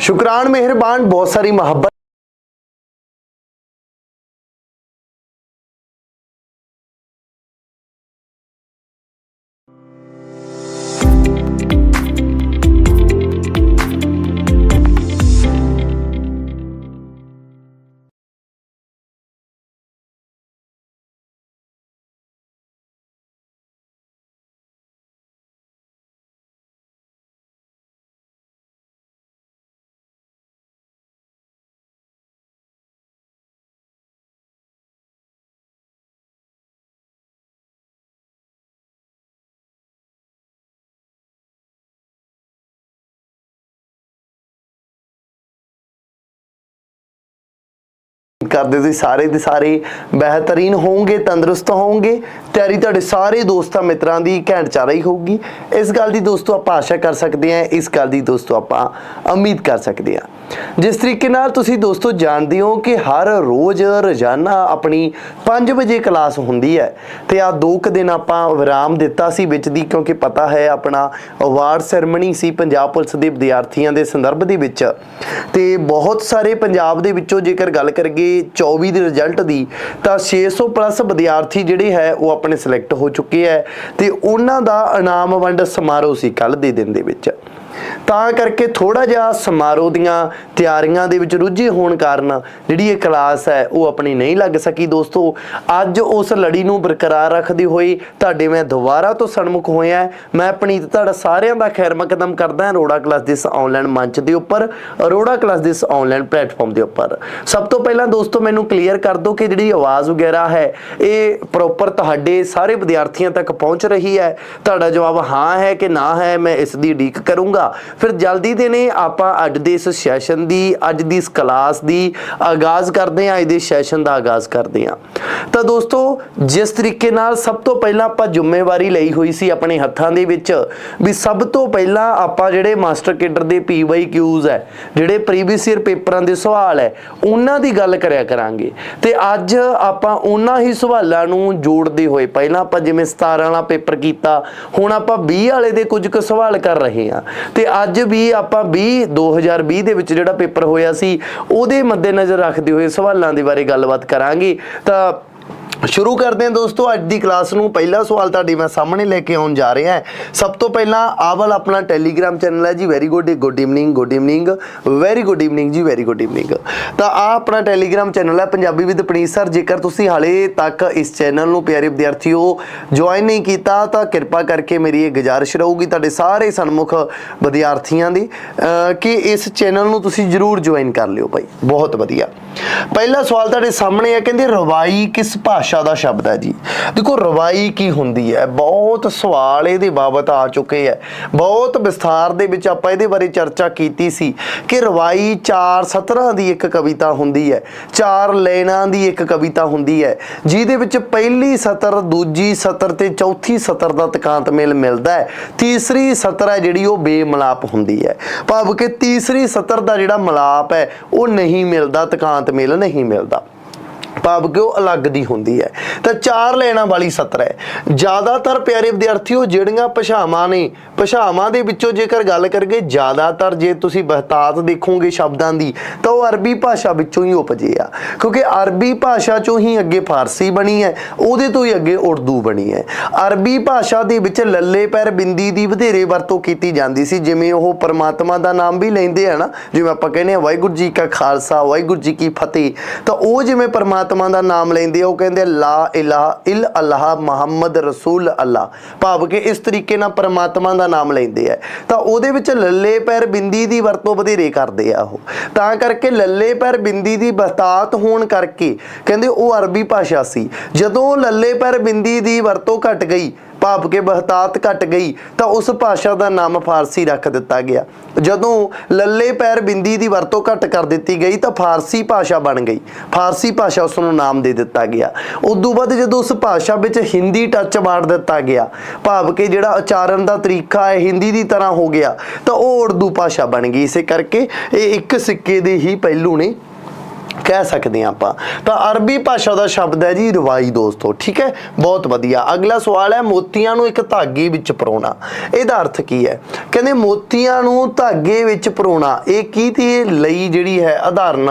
शुक्रान मेहरबान बहुत सारी मोहब्बत ਕਰਦੇ ਤੁਸੀਂ ਸਾਰੇ ਦੇ ਸਾਰੇ ਬਿਹਤਰੀਨ ਹੋਵੋਗੇ ਤੰਦਰੁਸਤ ਹੋਵੋਗੇ ਤਿਆਰੀ ਤੁਹਾਡੇ ਸਾਰੇ ਦੋਸਤਾਂ ਮਿੱਤਰਾਂ ਦੀ ਘੈਂਟ ਚੱਲ ਰਹੀ ਹੋਊਗੀ। ਇਸ ਗੱਲ ਦੀ ਦੋਸਤੋ, ਆਪਾਂ ਆਸ਼ਾ ਕਰ ਸਕਦੇ ਹਾਂ, ਇਸ ਗੱਲ ਦੀ ਦੋਸਤੋ, ਆਪਾਂ ਉਮੀਦ ਕਰ ਸਕਦੇ ਹਾਂ। ਜਿਸ ਤਰੀਕੇ ਨਾਲ ਤੁਸੀਂ ਦੋਸਤੋ ਜਾਣਦੇ ਹੋ ਕਿ ਹਰ ਰੋਜ਼ ਰੋਜ਼ਾਨਾ ਆਪਣੀ 5 ਵਜੇ ਕਲਾਸ ਹੁੰਦੀ ਹੈ ਤੇ ਆ ਦੋ ਕੁ ਦਿਨ ਆਪਾਂ ਵਿਰਾਮ ਦਿੱਤਾ ਸੀ ਵਿੱਚ ਦੀ, ਕਿਉਂਕਿ ਪਤਾ ਹੈ ਆਪਣਾ ਅਵਾਰਡ ਸੈਰਮਨੀ ਸੀ ਪੰਜਾਬ ਪੁਲਿਸ ਦੇ ਵਿਦਿਆਰਥੀਆਂ ਦੇ ਸੰਦਰਭ ਦੇ ਵਿੱਚ। ਤੇ ਬਹੁਤ ਸਾਰੇ ਪੰਜਾਬ ਦੇ ਵਿੱਚੋਂ ਜੇਕਰ ਗੱਲ ਕਰੀਏ 24 ਦੇ ਰਿਜ਼ਲਟ ਦੀ, ਤਾਂ 600 ਪਲੱਸ ਵਿਦਿਆਰਥੀ ਜਿਹੜੇ ਹੈ ਉਹ ਆਪਣੇ ਸਿਲੈਕਟ ਹੋ ਚੁੱਕੇ ਹੈ ਤੇ ਉਹਨਾਂ ਦਾ ਇਨਾਮ ਵੰਡ ਸਮਾਰੋਹ ਸੀ ਕੱਲ ਦੇ ਦਿਨ ਦੇ ਵਿੱਚ। ਤਾਂ ਕਰਕੇ ਥੋੜਾ ਜਿਹਾ ਸਮਾਰੋਹ ਦੀਆਂ ਤਿਆਰੀਆਂ ਦੇ ਵਿੱਚ ਰੁੱਝੇ ਹੋਣ ਕਾਰਨ ਜਿਹੜੀ ਇਹ ਕਲਾਸ ਹੈ, ਉਹ ਆਪਣੀ ਨਹੀਂ ਲੱਗ ਸਕੀ ਦੋਸਤੋ। ਅੱਜ ਉਸ ਲੜੀ ਨੂੰ ਬਰਕਰਾਰ ਰੱਖਦੇ ਹੋਏ ਤੁਹਾਡੇ ਮੈਂ ਦੁਬਾਰਾ ਤੋਂ ਸਨਮੁਖ ਹੋਇਆ ਮੈਂ ਆਪਣੀ ਤੁਹਾਡਾ ਸਾਰਿਆਂ ਦਾ ਖੈਰ ਮਕਦਮ ਕਰਦਾ ਹਾਂ ਅਰੋੜਾ ਕਲਾਸ ਦੇ ਇਸ ਆਨਲਾਈਨ ਮੰਚ ਦੇ ਉੱਪਰ, ਅਰੋੜਾ ਕਲਾਸ ਦੇ ਇਸ ਆਨਲਾਈਨ ਪਲੇਟਫਾਰਮ ਦੇ ਉੱਪਰ। ਸਭ ਤੋਂ ਪਹਿਲਾਂ ਦੋਸਤੋ, ਮੈਨੂੰ ਕਲੀਅਰ ਕਰ ਦਿਓ ਕਿ ਜਿਹੜੀ ਆਵਾਜ਼ ਵਗੈਰਾ ਹੈ, ਇਹ ਪ੍ਰੋਪਰ ਤੁਹਾਡੇ ਸਾਰੇ ਵਿਦਿਆਰਥੀਆਂ ਤੱਕ ਪਹੁੰਚ ਰਹੀ ਹੈ। ਤੁਹਾਡਾ ਜਵਾਬ ਹਾਂ ਹੈ ਕਿ ਨਾ ਹੈ, ਮੈਂ ਇਸ ਦੀ ਉਡੀਕ ਕਰੂੰਗਾ। ਫਿਰ ਜਲਦੀ ਦੇ ਨੇ ਆਪਾਂ ਅੱਜ ਦੇ ਇਸ ਸੈਸ਼ਨ ਦੀ, ਅੱਜ ਦੀ ਇਸ ਕਲਾਸ ਦੀ ਆਗਾਜ਼ ਕਰਦੇ ਹਾਂ, ਅੱਜ ਦੇ ਸੈਸ਼ਨ ਦਾ ਆਗਾਜ਼ ਕਰਦੇ ਹਾਂ। ਤਾਂ ਦੋਸਤੋ, ਜਿਸ ਤਰੀਕੇ ਨਾਲ ਸਭ ਤੋਂ ਪਹਿਲਾਂ ਆਪਾਂ ਜ਼ਿੰਮੇਵਾਰੀ ਲਈ ਹੋਈ ਸੀ ਆਪਣੇ ਹੱਥਾਂ ਦੇ ਵਿੱਚ, ਵੀ ਸਭ ਤੋਂ ਪਹਿਲਾਂ ਆਪਾਂ ਜਿਹੜੇ ਮਾਸਟਰ ਕੇਡਰ ਦੇ ਪੀਵਾਈ ਹੈ, ਜਿਹੜੇ ਪ੍ਰੀਵੀਅਸ ਈਅਰ ਪੇਪਰਾਂ ਦੇ ਸਵਾਲ ਹੈ, ਉਹਨਾਂ ਦੀ ਗੱਲ ਕਰਿਆ ਕਰਾਂਗੇ। ਤੇ ਅੱਜ ਆਪਾਂ ਉਹਨਾਂ ਹੀ ਸਵਾਲਾਂ ਨੂੰ ਜੋੜਦੇ ਹੋਏ, ਪਹਿਲਾਂ ਆਪਾਂ ਜਿਵੇਂ 17 ਵਾਲਾ ਪੇਪਰ ਕੀਤਾ, ਹੁਣ ਆਪਾਂ 20 ਵਾਲੇ ਦੇ ਕੁਝ ਕੁ ਸਵਾਲ ਕਰ ਰਹੇ ਹਾਂ। ਤੇ ਅੱਜ ਵੀ ਆਪਾਂ 20 2020 ਦੇ ਵਿੱਚ ਜਿਹੜਾ ਪੇਪਰ ਹੋਇਆ ਸੀ, ਉਹਦੇ ਮੱਦੇਨਜ਼ਰ ਰੱਖਦੇ ਹੋਏ ਸਵਾਲਾਂ ਦੇ ਬਾਰੇ ਗੱਲਬਾਤ ਕਰਾਂਗੇ। ਤਾਂ ਸ਼ੁਰੂ ਕਰਦੇ ਹਾਂ ਦੋਸਤੋ, ਅੱਜ ਦੀ ਕਲਾਸ ਨੂੰ ਪਹਿਲਾ ਸਵਾਲ ਤੁਹਾਡੇ ਮੈਂ ਸਾਹਮਣੇ ਲੈ ਕੇ ਆਉਣ ਜਾ ਰਿਹਾ ਹਾਂ। ਸਭ ਤੋਂ ਪਹਿਲਾਂ ਆਹ ਵਾਲਾ ਆਪਣਾ ਟੈਲੀਗ੍ਰਾਮ ਚੈਨਲ ਹੈ ਜੀ very good good evening good evening very good evening ਜੀ ਵੈਰੀ ਗੁੱਡ ਈਵਨਿੰਗ ਤਾਂ ਆਹ ਆਪਣਾ ਟੈਲੀਗ੍ਰਾਮ ਚੈਨਲ ਹੈ, ਪੰਜਾਬੀ ਵਿਦ ਪਨੀਤ ਸਰ, ਜੇਕਰ ਤੁਸੀਂ ਹਾਲੇ ਤੱਕ ਇਸ ਚੈਨਲ ਨੂੰ ਪਿਆਰੇ ਵਿਦਿਆਰਥੀਓ ਜੁਆਇਨ ਨਹੀਂ ਕੀਤਾ, ਤਾਂ ਕਿਰਪਾ ਕਰਕੇ ਮੇਰੀ ਇਹ ਗੁਜ਼ਾਰਿਸ਼ ਰਹੂਗੀ ਤੁਹਾਡੇ ਸਾਰੇ ਸਨਮੁਖ ਵਿਦਿਆਰਥੀਆਂ ਦੀ ਕਿ ਇਸ ਚੈਨਲ ਨੂੰ ਤੁਸੀਂ ਜਰੂਰ ਜੁਆਇਨ ਕਰ ਲਿਓ ਭਾਈ, ਬਹੁਤ ਵਧੀਆ। ਪਹਿਲਾ ਸਵਾਲ ਤੁਹਾਡੇ ਸਾਹਮਣੇ ਹੈ, ਕਹਿੰਦੇ ਰਵਾਈ ਕਿਸ ਭਾਸ਼ਾ ਦਾ ਸ਼ਬਦ ਹੈ ਜੀ। ਦੇਖੋ, ਰਵਾਈ ਕੀ ਹੁੰਦੀ ਹੈ? ਬਹੁਤ ਸਵਾਲ ਇਹਦੇ ਬਾਬਤ ਆ ਚੁੱਕੇ ਹੈ। ਬਹੁਤ ਵਿਸਥਾਰ ਦੇ ਵਿੱਚ ਆਪਾਂ ਇਹਦੇ ਬਾਰੇ ਚਰਚਾ ਕੀਤੀ ਸੀ ਕਿ ਰਵਾਈ ਚਾਰ ਸਤਰਾਂ ਦੀ ਇੱਕ ਕਵਿਤਾ ਹੁੰਦੀ ਹੈ, ਚਾਰ ਲੈਣਾਂ ਦੀ ਇੱਕ ਕਵਿਤਾ ਹੁੰਦੀ ਹੈ, ਜਿਹਦੇ ਵਿੱਚ ਪਹਿਲੀ ਸਤਰ, ਦੂਜੀ ਸਤਰ ਤੇ ਚੌਥੀ ਸਤਰ ਦਾ ਤਕਾਂਤ ਮੇਲ ਮਿਲਦਾ ਹੈ। ਤੀਸਰੀ ਸਤਰ ਹੈ ਜਿਹੜੀ ਉਹ ਬੇਮਲਾਪ ਹੁੰਦੀ ਹੈ। ਭਾਵ ਕਿ ਤੀਸਰੀ ਸਤਰ ਦਾ ਜਿਹੜਾ ਮਲਾਪ ਹੈ, ਉਹ ਨਹੀਂ ਮਿਲਦਾ, ਤਕਾਂਤ ਮੇਲ ਨਹੀਂ ਮਿਲਦਾ। ਭਾਵ ਕਿ ਉਹ ਅਲੱਗ ਦੀ ਹੁੰਦੀ ਹੈ। ਤਾਂ ਚਾਰ ਲੈਣਾ ਵਾਲੀ ਸਤਰ ਹੈ। ਜ਼ਿਆਦਾਤਰ ਪਿਆਰੇ ਵਿਦਿਆਰਥੀਓ, ਜਿਹੜੀਆਂ ਭਾਸ਼ਾਵਾਂ ਨੇ, ਭਾਸ਼ਾਵਾਂ ਦੇ ਵਿੱਚੋਂ ਜੇਕਰ ਗੱਲ ਕਰੀਏ, ਜ਼ਿਆਦਾਤਰ ਜੇ ਤੁਸੀਂ ਬਹਤਾਤ ਦੇਖੋਗੇ ਸ਼ਬਦਾਂ ਦੀ, ਤਾਂ ਉਹ ਅਰਬੀ ਭਾਸ਼ਾ ਵਿੱਚੋਂ ਹੀ ਉਪਜੇ ਆ। ਕਿਉਂਕਿ ਅਰਬੀ ਭਾਸ਼ਾ ਚੋਂ ਹੀ ਅੱਗੇ ਫਾਰਸੀ ਬਣੀ ਹੈ, ਉਹਦੇ ਤੋਂ ਹੀ ਅੱਗੇ ਉਰਦੂ ਬਣੀ ਹੈ। ਅਰਬੀ ਭਾਸ਼ਾ ਦੇ ਵਿੱਚ ਲੱਲੇ ਪੈਰ ਬਿੰਦੀ ਦੀ ਵਧੇਰੇ ਵਰਤੋਂ ਕੀਤੀ ਜਾਂਦੀ ਸੀ, ਜਿਵੇਂ ਉਹ ਪਰਮਾਤਮਾ ਦਾ ਨਾਮ ਵੀ ਲੈਂਦੇ ਆ ਨਾ, ਜਿਵੇਂ ਆਪਾਂ ਕਹਿੰਦੇ ਆ, ਵਾਹਿਗੁਰੂ ਜੀ ਕਾ ਖਾਲਸਾ, ਵਾਹਿਗੁਰੂ ਜੀ ਕੀ ਫਤਿਹ। ਤਾਂ ਉਹ ਜਿਵੇਂ ਪਰਮਾਤਮਾ ਦਾ ਨਾਮ ਲੈਂਦੇ ਆ ਉਹ ਕਹਿੰਦੇ, ਲਾ ਇਲਾਹਾ ਇਲ ਅੱਲਾਹ ਮੁਹੰਮਦ ਰਸੂਲ ਅੱਲਾ ਭਾਵ ਕਿ ਇਸ ਤਰੀਕੇ ਨਾਲ ਪਰਮਾਤਮਾ ਦਾ ਨਾਮ ਲੈਂਦੇ ਆ। ਤਾਂ ਉਹਦੇ ਵਿੱਚ ਲੱਲੇ ਪੈਰ ਬਿੰਦੀ ਦੀ ਵਰਤੋਂ ਵਧੇਰੇ ਕਰਦੇ ਆ ਉਹ। ਤਾਂ ਕਰਕੇ ਲੱਲੇ ਪੈਰ ਬਿੰਦੀ ਦੀ ਬਹਤਾਤ ਹੋਣ ਕਰਕੇ ਕਹਿੰਦੇ ਉਹ ਅਰਬੀ ਭਾਸ਼ਾ ਸੀ। ਜਦੋਂ ਲੱਲੇ ਪੈਰ ਬਿੰਦੀ ਦੀ ਵਰਤੋਂ ਘਟ ਗਈ ਭਾਵ ਕਿ ਬਹਤਾਤ ਘਟ ਗਈ, ਤਾਂ ਉਸ ਭਾਸ਼ਾ ਦਾ ਨਾਮ ਫਾਰਸੀ ਰੱਖ ਦਿੱਤਾ ਗਿਆ। ਜਦੋਂ ਲੱਲੇ ਪੈਰ ਬਿੰਦੀ ਦੀ ਵਰਤੋਂ ਘਟ ਕਰ ਦਿੱਤੀ ਗਈ, ਤਾਂ ਫਾਰਸੀ ਭਾਸ਼ਾ ਬਣ ਗਈ। ਫਾਰਸੀ ਭਾਸ਼ਾ ਉਸ ਨੂੰ ਨਾਮ ਦੇ ਦਿੱਤਾ ਗਿਆ। ਉਦੋਂ ਬਾਅਦ ਜਦੋਂ ਉਸ ਭਾਸ਼ਾ ਵਿੱਚ ਹਿੰਦੀ ਟੱਚ ਮਾਰ ਦਿੱਤਾ ਗਿਆ, ਭਾਵ ਕਿ ਜਿਹੜਾ ਉਚਾਰਨ ਦਾ ਤਰੀਕਾ ਹੈ, ਹਿੰਦੀ ਦੀ ਤਰ੍ਹਾਂ ਹੋ ਗਿਆ, ਤਾਂ ਉਹ ਉਰਦੂ ਭਾਸ਼ਾ ਬਣ ਗਈ। ਇਸੇ ਕਰਕੇ ਇਹ ਇੱਕ ਸਿੱਕੇ ਦੇ ਹੀ ਪਹਿਲੂ ਨੇ। ਕਹਿ ਸਕਦੇ ਹਾਂ ਆਪਾਂ। ਤਾਂ ਅਰਬੀ ਭਾਸ਼ਾ ਦਾ ਸ਼ਬਦ ਹੈ ਜੀ, ਰਵਾਈ ਦੋਸਤੋ, ਠੀਕ ਹੈ? ਬਹੁਤ ਵਧੀਆ। ਅਗਲਾ ਸਵਾਲ ਹੈ, ਮੋਤੀਆਂ ਨੂੰ ਇੱਕ ਧਾਗੇ ਵਿੱਚ ਪਰੋਣਾ। ਇਹਦਾ ਅਰਥ ਕੀ ਹੈ? ਕਹਿੰਦੇ ਮੋਤੀਆਂ ਨੂੰ ਧਾਗੇ ਵਿੱਚ ਪਰੋਣਾ, ਇਹ ਕੀ ਦੀ ਲਈ ਜਿਹੜੀ ਹੈ ਆਧਾਰਨ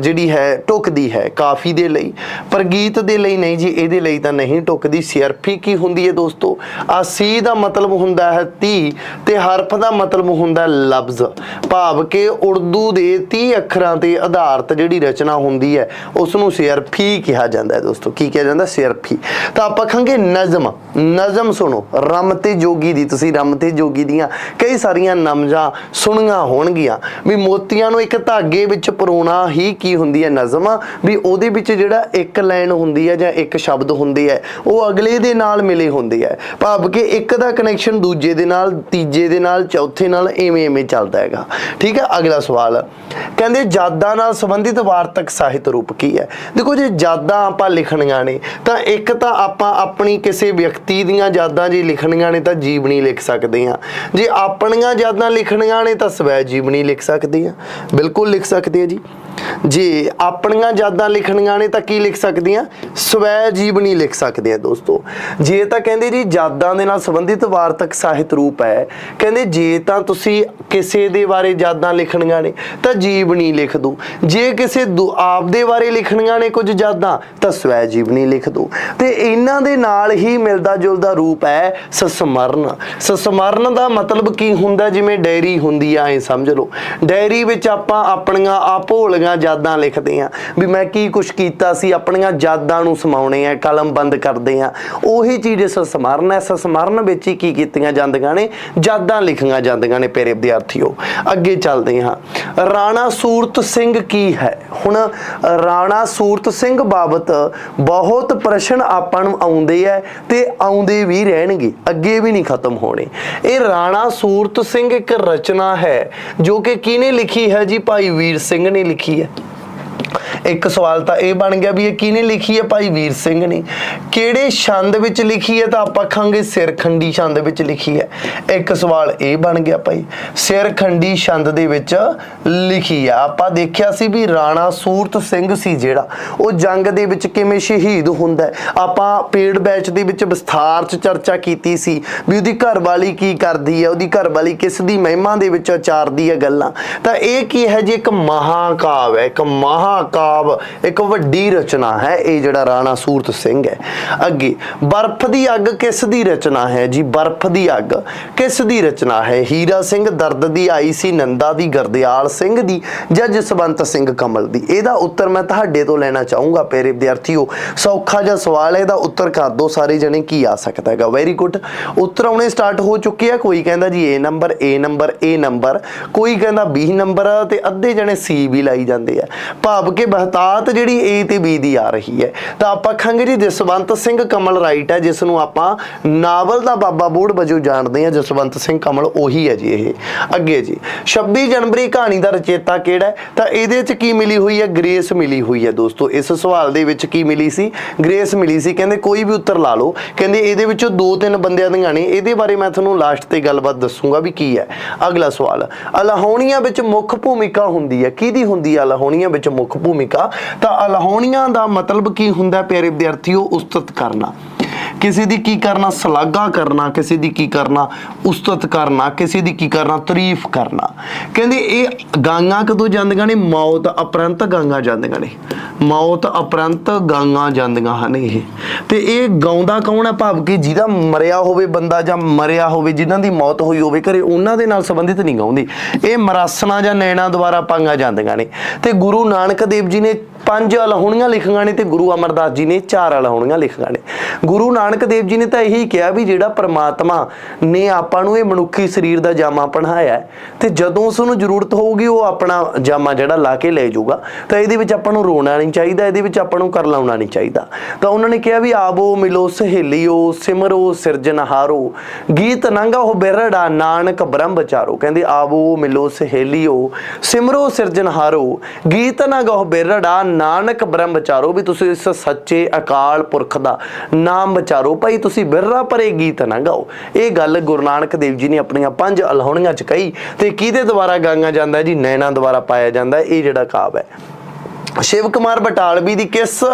ਜਿਹੜੀ ਹੈ, ਟੁਕਦੀ ਹੈ? ਕਾਫੀ ਦੇ ਲਈ। ਪਰ ਗੀਤ ਦੇ ਲਈ ਨਹੀਂ ਜੀ, ਇਹਦੇ ਲਈ ਤਾਂ ਨਹੀਂ ਟੁਕਦੀ। ਸਿਰਫੀ ਕੀ ਹੁੰਦੀ ਹੈ ਦੋਸਤੋ? ਆ ਸੀ ਦਾ ਮਤਲਬ ਹੁੰਦਾ ਹੈ 30 ਤੇ ਹਰਫ ਦਾ ਮਤਲਬ ਹੁੰਦਾ ਲਫ਼ਜ਼। ਭਾਵ ਕਿ ਉਰਦੂ ਦੇ 30 ਅੱਖਰਾਂ ਤੇ ਆਧਾਰਿਤ ਜਿਹੜੀ ਰਚਨਾ ਹੁੰਦੀ ਹੈ ਉਸ ਨੂੰ ਸਿਰਫੀ ਕਿਹਾ ਜਾਂਦਾ ਹੈ ਦੋਸਤੋ। ਕੀ ਕਿਹਾ ਜਾਂਦਾ? ਸਿਰਫੀ ਤਾਂ ਆਪਾਂ ਕਹਾਂਗੇ ਨਜ਼ਮ। ਨਜ਼ਮ ਸੁਣੋ। ਰਮ ਤੇ ਜੋਗੀ ਦੀ, ਤੁਸੀਂ ਰਮ ਤੇ ਜੋਗੀ ਦੀਆਂ ਕਈ ਸਾਰੀਆਂ ਨਮਜਾਂ ਸੁਣੀਆਂ ਹੋਣਗੀਆਂ। ਵੀ ਮੋਤੀਆਂ ਨੂੰ ਇੱਕ ਧਾਗੇ ਵਿੱਚ ਪਰੋਣਾ ਹੀ ਕੀ ਹੁੰਦੀ ਹੈ ਨਜ਼ਮ? ਵੀ ਉਹਦੇ ਵਿੱਚ ਜਿਹੜਾ ਇੱਕ ਲਾਈਨ ਹੁੰਦੀ ਹੈ ਜਾਂ ਇੱਕ ਸ਼ਬਦ ਹੁੰਦੇ ਹੈ, ਉਹ ਅਗਲੇ ਦੇ ਨਾਲ ਮਿਲੇ ਹੁੰਦੇ ਹੈ। ਭਾਵ ਕਿ ਇੱਕ ਦਾ ਕਨੈਕਸ਼ਨ ਦੂਜੇ ਦੇ ਨਾਲ, ਤੀਜੇ ਦੇ ਨਾਲ, ਚੌਥੇ ਨਾਲ ਐਵੇਂ ਐਵੇਂ ਚੱਲਦਾ ਹੈਗਾ। ਠੀਕ ਹੈ, ਅਗਲਾ ਸਵਾਲ। ਕਹਿੰਦੇ ਜਾਦਾਂ ਨਾਲ ਸੰਬੰਧਿਤ ਵਾਰਤਕ ਸਾਹਿਤ ਰੂਪ ਕੀ ਹੈ? ਦੇਖੋ ਜੇ ਯਾਦਾਂ ਆਪਾਂ ਲਿਖਣੀਆਂ ਨੇ, ਤਾਂ ਇੱਕ ਤਾਂ ਆਪਾਂ ਆਪਣੀ ਕਿਸੇ ਵਿਅਕਤੀ ਦੀਆਂ ਯਾਦਾਂ ਜੇ ਲਿਖਣੀਆਂ ਨੇ ਤਾਂ ਜੀਵਨੀ ਲਿਖ ਸਕਦੇ ਹਾਂ ਜੇ ਆਪਣੀਆਂ ਯਾਦਾਂ ਲਿਖਣੀਆਂ ਨੇ ਤਾਂ ਸਵੈ ਜੀਵਨੀ ਲਿਖ ਸਕਦੇ ਹਾਂ ਬਿਲਕੁਲ ਲਿਖ ਸਕਦੇ ਹਾਂ ਜੀ। ਜੇ, ਆਪਣੀਆਂ ਯਾਦਾਂ ਲਿਖਣੀਆਂ ਨੇ ਤਾਂ ਕੀ ਲਿਖ ਸਕਦੀਆਂ? ਸਵੈ ਜੀਵਨੀ ਲਿਖ ਸਕਦੇ ਆ ਦੋਸਤੋ। ਜੇ ਤਾਂ ਕਹਿੰਦੇ ਜੀ, ਯਾਦਾਂ ਦੇ ਨਾਲ ਸੰਬੰਧਿਤ ਵਾਰਤਕ ਸਾਹਿਤ ਰੂਪ ਹੈ, ਕਹਿੰਦੇ ਜੇ ਤਾਂ ਤੁਸੀਂ ਕਿਸੇ ਦੇ ਬਾਰੇ ਯਾਦਾਂ ਲਿਖਣੀਆਂ ਨੇ, ਤਾਂ ਜੀਵਨੀ ਲਿਖ ਦੋ। ਜੇ ਕਿਸੇ ਆਪ ਦੇ ਬਾਰੇ ਲਿਖਣੀਆਂ ਨੇ ਕੁਝ ਯਾਦਾਂ, ਤਾਂ ਸਵੈ ਜੀਵਨੀ ਲਿਖ ਦੋ। ਤੇ ਇਹਨਾਂ ਦੇ ਨਾਲ ਹੀ ਮਿਲਦਾ ਜੁਲਦਾ ਰੂਪ ਹੈ ਸਸਮਰਨ। ਸਸਮਰਨ ਦਾ ਮਤਲਬ ਕੀ ਹੁੰਦਾ? ਜਿਵੇਂ ਡਾਇਰੀ ਹੁੰਦੀ ਆ, ਐ ਸਮਝ ਲਓ। ਡਾਇਰੀ ਵਿੱਚ ਆਪਾਂ ਆਪਣੀਆਂ ਆ ਭੋਲੀਆਂ ਯਾਦਾਂ ਲਿਖਦੇ ਆ ਵੀ ਮੈਂ ਕੀ ਕੁਛ ਕੀਤਾ ਸੀ, ਆਪਣੀਆਂ ਯਾਦਾਂ ਨੂੰ ਸਮਾਉਣੇ ਆ, ਕਲਮ ਬੰਦ ਕਰਦੇ ਆ। ਉਹੀ ਚੀਜ਼ ਸਸਮਰਨ ਹੈ ਸਸਮਰਨ ਵਿੱਚ ਹੀ ਕੀ ਕੀਤੀਆਂ ਜਾਂਦੀਆਂ ਨੇ? ਯਾਦਾਂ ਲਿਖੀਆਂ ਜਾਂਦੀਆਂ ਨੇ ਪਿਆਰੇ ਵਿਦਿਆਰਥੀਓ। ਅੱਗੇ ਚੱਲਦੇ ਹਾਂ। ਰਾਣਾ ਸੂਰਤ ਸਿੰਘ ਕੀ ਹੈ? ਹੁਣ ਰਾਣਾ ਸੂਰਤ ਸਿੰਘ ਬਾਬਤ ਬਹੁਤ ਪ੍ਰਸ਼ਨ ਆਪਾਂ ਨੂੰ ਆਉਂਦੇ ਆ ਤੇ ਆਉਂਦੇ ਵੀ ਰਹਿਣਗੇ। ਅੱਗੇ ਵੀ ਨਹੀਂ ਖਤਮ ਹੋਣੇ। ਇਹ ਰਾਣਾ ਸੂਰਤ ਸਿੰਘ ਇੱਕ ਰਚਨਾ ਹੈ, ਜੋ ਕਿ ਕਿਹਨੇ ਲਿਖੀ ਹੈ ਜੀ? ਭਾਈ ਵੀਰ ਸਿੰਘ ਨੇ ਲਿਖੀ ਹੈ ਇੱਕ ਸਵਾਲ ਤਾਂ ਇਹ ਬਣ ਗਿਆ ਵੀ ਇਹ ਕਿਹਨੇ ਲਿਖੀ ਹੈ? ਭਾਈ ਵੀਰ ਸਿੰਘ ਨੇ। ਕਿਹੜੇ ਛੰਦ ਵਿੱਚ ਲਿਖੀ ਹੈ ਤਾਂ ਆਪਾਂ ਖਾਂਗੇ ਸਿਰਖੰਡੀ ਛੰਦ ਵਿੱਚ ਲਿਖੀ ਹੈ। ਇੱਕ ਸਵਾਲ ਇਹ ਬਣ ਗਿਆ ਭਾਈ, ਸਿਰਖੰਡੀ ਛੰਦ ਦੇ ਵਿੱਚ ਲਿਖੀ ਆ ਆਪਾਂ ਦੇਖਿਆ ਸੀ ਵੀ ਰਾਣਾ ਸੂਰਤ ਸਿੰਘ ਸੀ ਜਿਹੜਾ, ਉਹ ਜੰਗ ਦੇ ਵਿੱਚ ਕਿਵੇਂ ਸ਼ਹੀਦ ਹੁੰਦਾ ਆਪਾਂ ਪੇੜ ਬੈਚ ਦੇ ਵਿੱਚ ਵਿਸਥਾਰ ਚ ਚਰਚਾ ਕੀਤੀ ਸੀ ਵੀ ਉਹਦੀ ਘਰਵਾਲੀ ਕੀ ਕਰਦੀ ਹੈ, ਉਹਦੀ ਘਰਵਾਲੀ ਕਿਸ ਦੀ ਮਹਿਮਾ ਦੇ ਵਿੱਚ ਉਚਾਰਦੀ ਹੈ ਗੱਲਾਂ। ਤਾਂ ਇਹ ਕੀ ਹੈ ਜੀ? ਇੱਕ ਮਹਾਕਾਵ ਹੈ, ਇੱਕ ਮਹਾਕਾਵ ਇੱਕ ਵੱਡੀ ਰਚਨਾ ਹੈ, ਇਹ ਜਿਹੜਾ ਰਾਣਾ ਸੂਰਤ ਸਿੰਘ ਹੈ। ਅੱਗੇ, ਬਰਫ਼ ਦੀ ਅੱਗ ਕਿਸ ਦੀ ਰਚਨਾ ਹੈ? ਜੀ, ਬਰਫ਼ ਦੀ ਅੱਗ ਕਿਸ ਦੀ ਰਚਨਾ ਹੈ? ਹੀਰਾ ਸਿੰਘ ਦਰਦ ਦੀ ਆਈ ਸੀ, ਨੰਦਾ ਦੀ, ਗਰਦਿਆਲ ਸਿੰਘ ਦੀ ਜਾਂ ਜਸਵੰਤ ਸਿੰਘ ਕਮਲ ਦੀ। ਇਹਦਾ ਉੱਤਰ ਮੈਂ ਤੁਹਾਡੇ ਤੋਂ ਲੈਣਾ ਚਾਹੂੰਗਾ, ਪਿਆਰੇ ਵਿਦਿਆਰਥੀਓ। ਸੌਖਾ ਜਿਹਾ ਸਵਾਲ ਹੈ, ਇਹਦਾ ਉੱਤਰ ਕਰ ਦਿਓ, ਸਾਰੇ ਜਣੇ ਕੀ ਆ ਸਕਦਾ ਹੈਗਾ। ਵੈਰੀ ਗੁੱਡ ਉੱਤਰ ਆਉਣੇ ਸਟਾਰਟ ਹੋ ਚੁੱਕੇ ਆ, ਕੋਈ ਕਹਿੰਦਾ ਜੀ A number A number A number ਕੋਈ ਕਹਿੰਦਾ B ਨੰਬਰ ਤੇ ਅੱਧੇ ਜਣੇ C ਵੀ ਲਾਈ ਜਾਂਦੇ ਆ। ਭਾਵ ਕਿ ਬਹਤਾਤ ਜਿਹੜੀ A ਤੇ B ਦੀ ਆ ਰਹੀ ਹੈ। ਤਾਂ ਆਪਾਂ ਖਾਂਗੇ ਜੀ, ਜਸਵੰਤ ਸਿੰਘ ਕਮਲ ਰਾਈਟ ਹੈ ਜਿਸ ਨੂੰ ਆਪਾਂ ਨਾਵਲ ਦਾ ਬਾਬਾ ਬੋੜ ਵਜੋਂ ਜਾਣਦੇ ਆ ਜਸਵੰਤ ਸਿੰਘ ਕਮਲ ਉਹੀ ਹੈ ਜੀ ਇਹ। ਅੱਗੇ ਜੀ 26 ਜਨਵਰੀ ਕਹਾਣੀ ਦਾ ਰਚੇਤਾ ਕਿਹੜਾ ਤਾਂ ਇਹਦੇ ਚ ਕੀ ਮਿਲੀ ਹੋਈ ਹੈ? ਗ੍ਰੇਸ ਮਿਲੀ ਹੋਈ ਹੈ ਦੋਸਤੋ। ਇਸ ਸਵਾਲ ਦੇ ਵਿੱਚ ਕੀ ਮਿਲੀ ਸੀ? ਗ੍ਰੇਸ ਮਿਲੀ ਸੀ। ਕਹਿੰਦੇ ਕੋਈ ਵੀ ਉੱਤਰ ਲਾ ਲਓ। ਕਹਿੰਦੇ ਇਹਦੇ ਵਿੱਚੋਂ ਦੋ ਤਿੰਨ ਬੰਦਿਆਂ ਦੀਆਂ ਨੇ। ਇਹਦੇ ਬਾਰੇ ਮੈਂ ਤੁਹਾਨੂੰ ਲਾਸਟ ਤੇ ਗੱਲਬਾਤ ਦੱਸੂਗਾ ਵੀ ਕੀ ਹੈ। ਅਗਲਾ ਸਵਾਲ, ਅਲਾਹੌਣੀਆਂ ਵਿੱਚ ਮੁੱਖ ਭੂਮਿਕਾ ਹੁੰਦੀ ਹੈ। ਕਿਹਦੀ ਹੁੰਦੀ ਹੈ? ਅਲਾਹੌਣੀਆਂ ਵਿੱਚ ਮੁੱਖ ਭੂਮਿਕਾ ਤਾਂ ਅਲਾਹੌਣੀਆਂ ਦਾ ਮਤਲਬ ਕੀ ਹੁੰਦਾ ਪਿਆਰੇ ਵਿਦਿਆਰਥੀਓ ਉਸਤਤ ਕਰਨਾ। ਕਿਸੇ ਦੀ ਕੀ ਕਰਨਾ ਸਲਾਗਾ ਕਰਨਾ, ਕਿਸੇ ਦੀ ਕੀ ਕਰਨਾ, ਉਸਤਤ ਕਰਨਾ, ਕਿਸੇ ਦੀ ਕੀ ਕਰਨਾ, ਤਾਰੀਫ ਕਰਨਾ। ਕਹਿੰਦੇ ਇਹ ਗਾਂਗਾ ਕਦੋਂ ਜਾਂਦੀਆਂ ਨੇ? ਮੌਤ ਅਪਰੰਤ ਗਾਂਗਾ ਜਾਂਦੀਆਂ ਨੇ। ਮੌਤ ਅਪਰੰਤ ਗਾਂਗਾ ਜਾਂਦੀਆਂ ਹਨ ਇਹ। ਤੇ ਇਹ ਗਾਉਂਦਾ ਕੌਣ ਹੈ? ਭਾਵ ਕਿ ਜਿਹਦਾ ਮਰਿਆ ਹੋਵੇ ਬੰਦਾ ਜਾਂ ਮਰਿਆ ਹੋਵੇ ਜਿਨ੍ਹਾਂ ਦੀ ਮੌਤ ਹੋਈ ਹੋਵੇ ਘਰੇ, ਉਹਨਾਂ ਦੇ ਨਾਲ ਸੰਬੰਧਿਤ ਨਹੀਂ ਗਾਉਂਦੀ। ਇਹ ਮਰਾਸਣਾ ਜਾਂ ਨੈਣਾ ਦੁਆਰਾ ਪਾਈਆਂ ਜਾਂਦੀਆਂ ਨੇ। ਤੇ ਗੁਰੂ ਨਾਨਕ ਦੇਵ ਜੀ ਨੇ ਪੰਜ ਅਲਹੁਣੀਆਂ ਲਿਖੀਆਂ ਨੇ ਤੇ ਗੁਰੂ ਅਮਰਦਾਸ ਜੀ ਨੇ ਚਾਰ ਅਲਹੁਣੀਆਂ ਲਿਖੀਆਂ ਨੇ। ਗੁਰੂ ਨਾਨਕ ਦੇਵ ਜੀ ਨੇ ਤਾਂ ਇਹੀ ਕਿਹਾ ਵੀ ਜਿਹੜਾ ਪ੍ਰਮਾਤਮਾ ਨੇ ਆਪਾਂ ਨੂੰ ਇਹ ਮਨੁੱਖੀ ਸਰੀਰ ਦਾ ਜਾਮਾ ਪਹਿਨਾਇਆ ਤੇ ਜਦੋਂ ਉਸ ਨੂੰ ਜ਼ਰੂਰਤ ਹੋਊਗੀ ਉਹ ਆਪਣਾ ਜਾਮਾ ਜਿਹੜਾ ਲਾ ਕੇ ਲੈ ਜਾਊਗਾ, ਤਾਂ ਇਹਦੇ ਵਿੱਚ ਆਪਾਂ ਨੂੰ ਰੋਣਾ ਨਹੀਂ ਚਾਹੀਦਾ, ਇਹਦੇ ਵਿੱਚ ਆਪਾਂ ਨੂੰ ਕਰ ਲਾਉਣਾ ਨਹੀਂ ਚਾਹੀਦਾ। ਤਾਂ ਉਹਨਾਂ ਨੇ ਕਿਹਾ ਵੀ ਆਵੋ, ਮਿਲੋ, ਸਹੇਲਿਓ, ਸਿਮਰੋ ਸਿਰਜਨਹਾਰੋ ਗੀਤ ਨੰਗਾ ਉਹ ਬਿਰੜਾ, ਨਾਨਕ ਬ੍ਰਹਮ ਵਿਚਾਰੋ। ਕਹਿੰਦੇ ਆਵੋ, ਮਿਲੋ, ਸਹੇਲਿਓ, ਸਿਮਰੋ ਸਿਰਜਨਹਾਰੋ ਗੀਤ ਨੰਗਾ ਉਹ ਬਿਰੜਾ ਨਾਨਕ ਬ੍ਰਹਮ ਵਿਚਾਰੋ ਵੀ ਤੁਸੀਂ ਇਸ ਸੱਚੇ ਅਕਾਲ ਪੁਰਖ ਦਾ ਨਾਮ ਵਿਚਾਰੋ। ਭਾਈ ਤੁਸੀਂ ਬਿਰਰਾ ਭਰੇ ਗੀਤ ਨਾ ਗਾਓ। ਇਹ ਗੱਲ ਗੁਰੂ ਨਾਨਕ ਦੇਵ ਜੀ ਨੇ ਆਪਣੀਆਂ ਪੰਜ ਅਲਹੁਣੀਆਂ ਚ ਕਹੀ ਤੇ ਕਿਹਦੇ ਦੁਆਰਾ ਗਾਇਆ ਜਾਂਦਾ ਜੀ? ਨੈਣਾ ਦੁਆਰਾ ਪਾਇਆ ਜਾਂਦਾ। ਇਹ ਜਿਹੜਾ ਕਾਵ ਹੈ। ਸ਼ਿਵ ਕੁਮਾਰ ਬਟਾਲਵੀ ਦੀ ਕਿਸ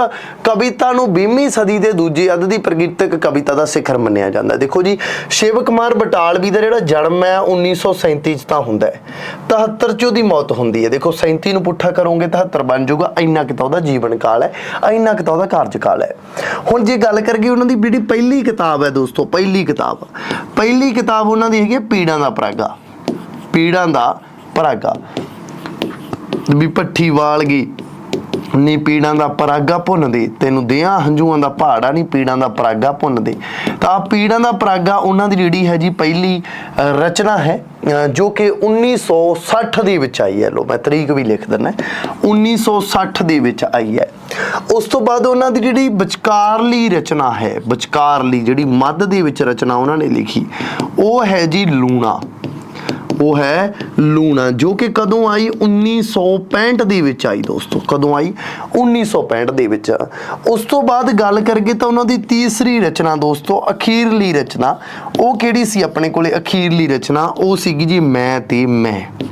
ਕਵਿਤਾ ਨੂੰ 20ਵੀਂ ਸਦੀ ਦੇ ਦੂਜੇ ਅੱਧ ਦੀ ਪ੍ਰਗੀਤਕ ਕਵਿਤਾ ਦਾ ਸਿਖਰ ਮੰਨਿਆ ਜਾਂਦਾ ਦੇਖੋ ਜੀ, ਸ਼ਿਵ ਕੁਮਾਰ ਬਟਾਲਵੀ ਦਾ ਜਿਹੜਾ ਜਨਮ ਹੈ 1937 ਚ ਤਾਂ ਹੁੰਦਾ ਹੈ। 73 ਚ ਉਹਦੀ ਮੌਤ ਹੁੰਦੀ ਹੈ। ਦੇਖੋ 37 ਨੂੰ ਪੁੱਠਾ ਕਰੋਗੇ 73 ਬਣ ਜਾਊਗਾ। ਇੰਨਾ ਕਿ ਉਹਦਾ ਜੀਵਨ ਕਾਲ ਹੈ, ਇੰਨਾ ਕਿਤਾ ਉਹਦਾ ਕਾਰਜਕਾਲ ਹੈ। ਹੁਣ ਜੇ ਗੱਲ ਕਰੀਏ ਉਹਨਾਂ ਦੀ, ਜਿਹੜੀ ਪਹਿਲੀ ਕਿਤਾਬ ਹੈ ਦੋਸਤੋ, ਪਹਿਲੀ ਕਿਤਾਬ ਪਹਿਲੀ ਕਿਤਾਬ ਉਹਨਾਂ ਦੀ ਹੈਗੀ ਹੈ ਪੀੜਾਂ ਦਾ ਪਰਾਗਾ। ਪੀੜਾਂ ਦਾ ਪਰਾਗਾ। ਵੀ ਪੱਠੀ ਵਾਲ ਗਈ। ਨੀ ਪੀੜਾਂ ਦਾ ਪਰਾਗਾ ਭੁੰਨਦੇ, ਤੈਨੂੰ ਦਿਆਂ ਹੰਝੂਆਂ ਦਾ ਪਹਾੜਾ ਨਹੀਂ ਪੀੜਾਂ ਦਾ ਪਰਾਗਾ ਭੁੰਨਦੇ। ਤਾਂ ਪੀੜਾਂ ਦਾ ਪਰਾਗਾ ਉਹਨਾਂ ਦੀ ਜਿਹੜੀ ਹੈ ਜੀ ਪਹਿਲੀ ਰਚਨਾ ਹੈ ਜੋ ਕਿ 1960 ਦੇ ਵਿੱਚ ਆਈ ਹੈ। ਲੋ ਮੈਂ ਤਰੀਕ ਵੀ ਲਿਖ ਦਿੰਦਾ 1960 ਦੇ ਵਿੱਚ ਆਈ ਹੈ। ਉਸ ਤੋਂ ਬਾਅਦ ਉਹਨਾਂ ਦੀ ਜਿਹੜੀ ਵਿਚਕਾਰਲੀ ਰਚਨਾ ਹੈ, ਵਿਚਕਾਰਲੀ ਜਿਹੜੀ ਮੱਧ ਦੇ ਵਿੱਚ ਰਚਨਾ ਉਹਨਾਂ ਨੇ ਲਿਖੀ, ਉਹ ਹੈ ਜੀ ਲੂਣਾ। ਉਹ ਹੈ ਲੂਣਾ, ਜੋ ਕਿ ਕਦੋਂ ਆਈ? 1965 ਦੇ ਵਿੱਚ ਆਈ ਦੋਸਤੋ। ਕਦੋਂ ਆਈ? 1965 ਦੇ ਵਿੱਚ। ਉਸ ਤੋਂ ਬਾਅਦ ਗੱਲ ਕਰਗੇ ਤਾਂ ਉਹਨਾਂ ਦੀ ਤੀਸਰੀ ਰਚਨਾ ਦੋਸਤੋ, ਅਖੀਰਲੀ ਰਚਨਾ। ਉਹ ਕਿਹੜੀ ਸੀ ਆਪਣੇ ਕੋਲੇ? ਅਖੀਰਲੀ ਰਚਨਾ ਉਹ ਸੀਗੀ ਜੀ ਮੈਂ ਤੇ ਮੈਂ।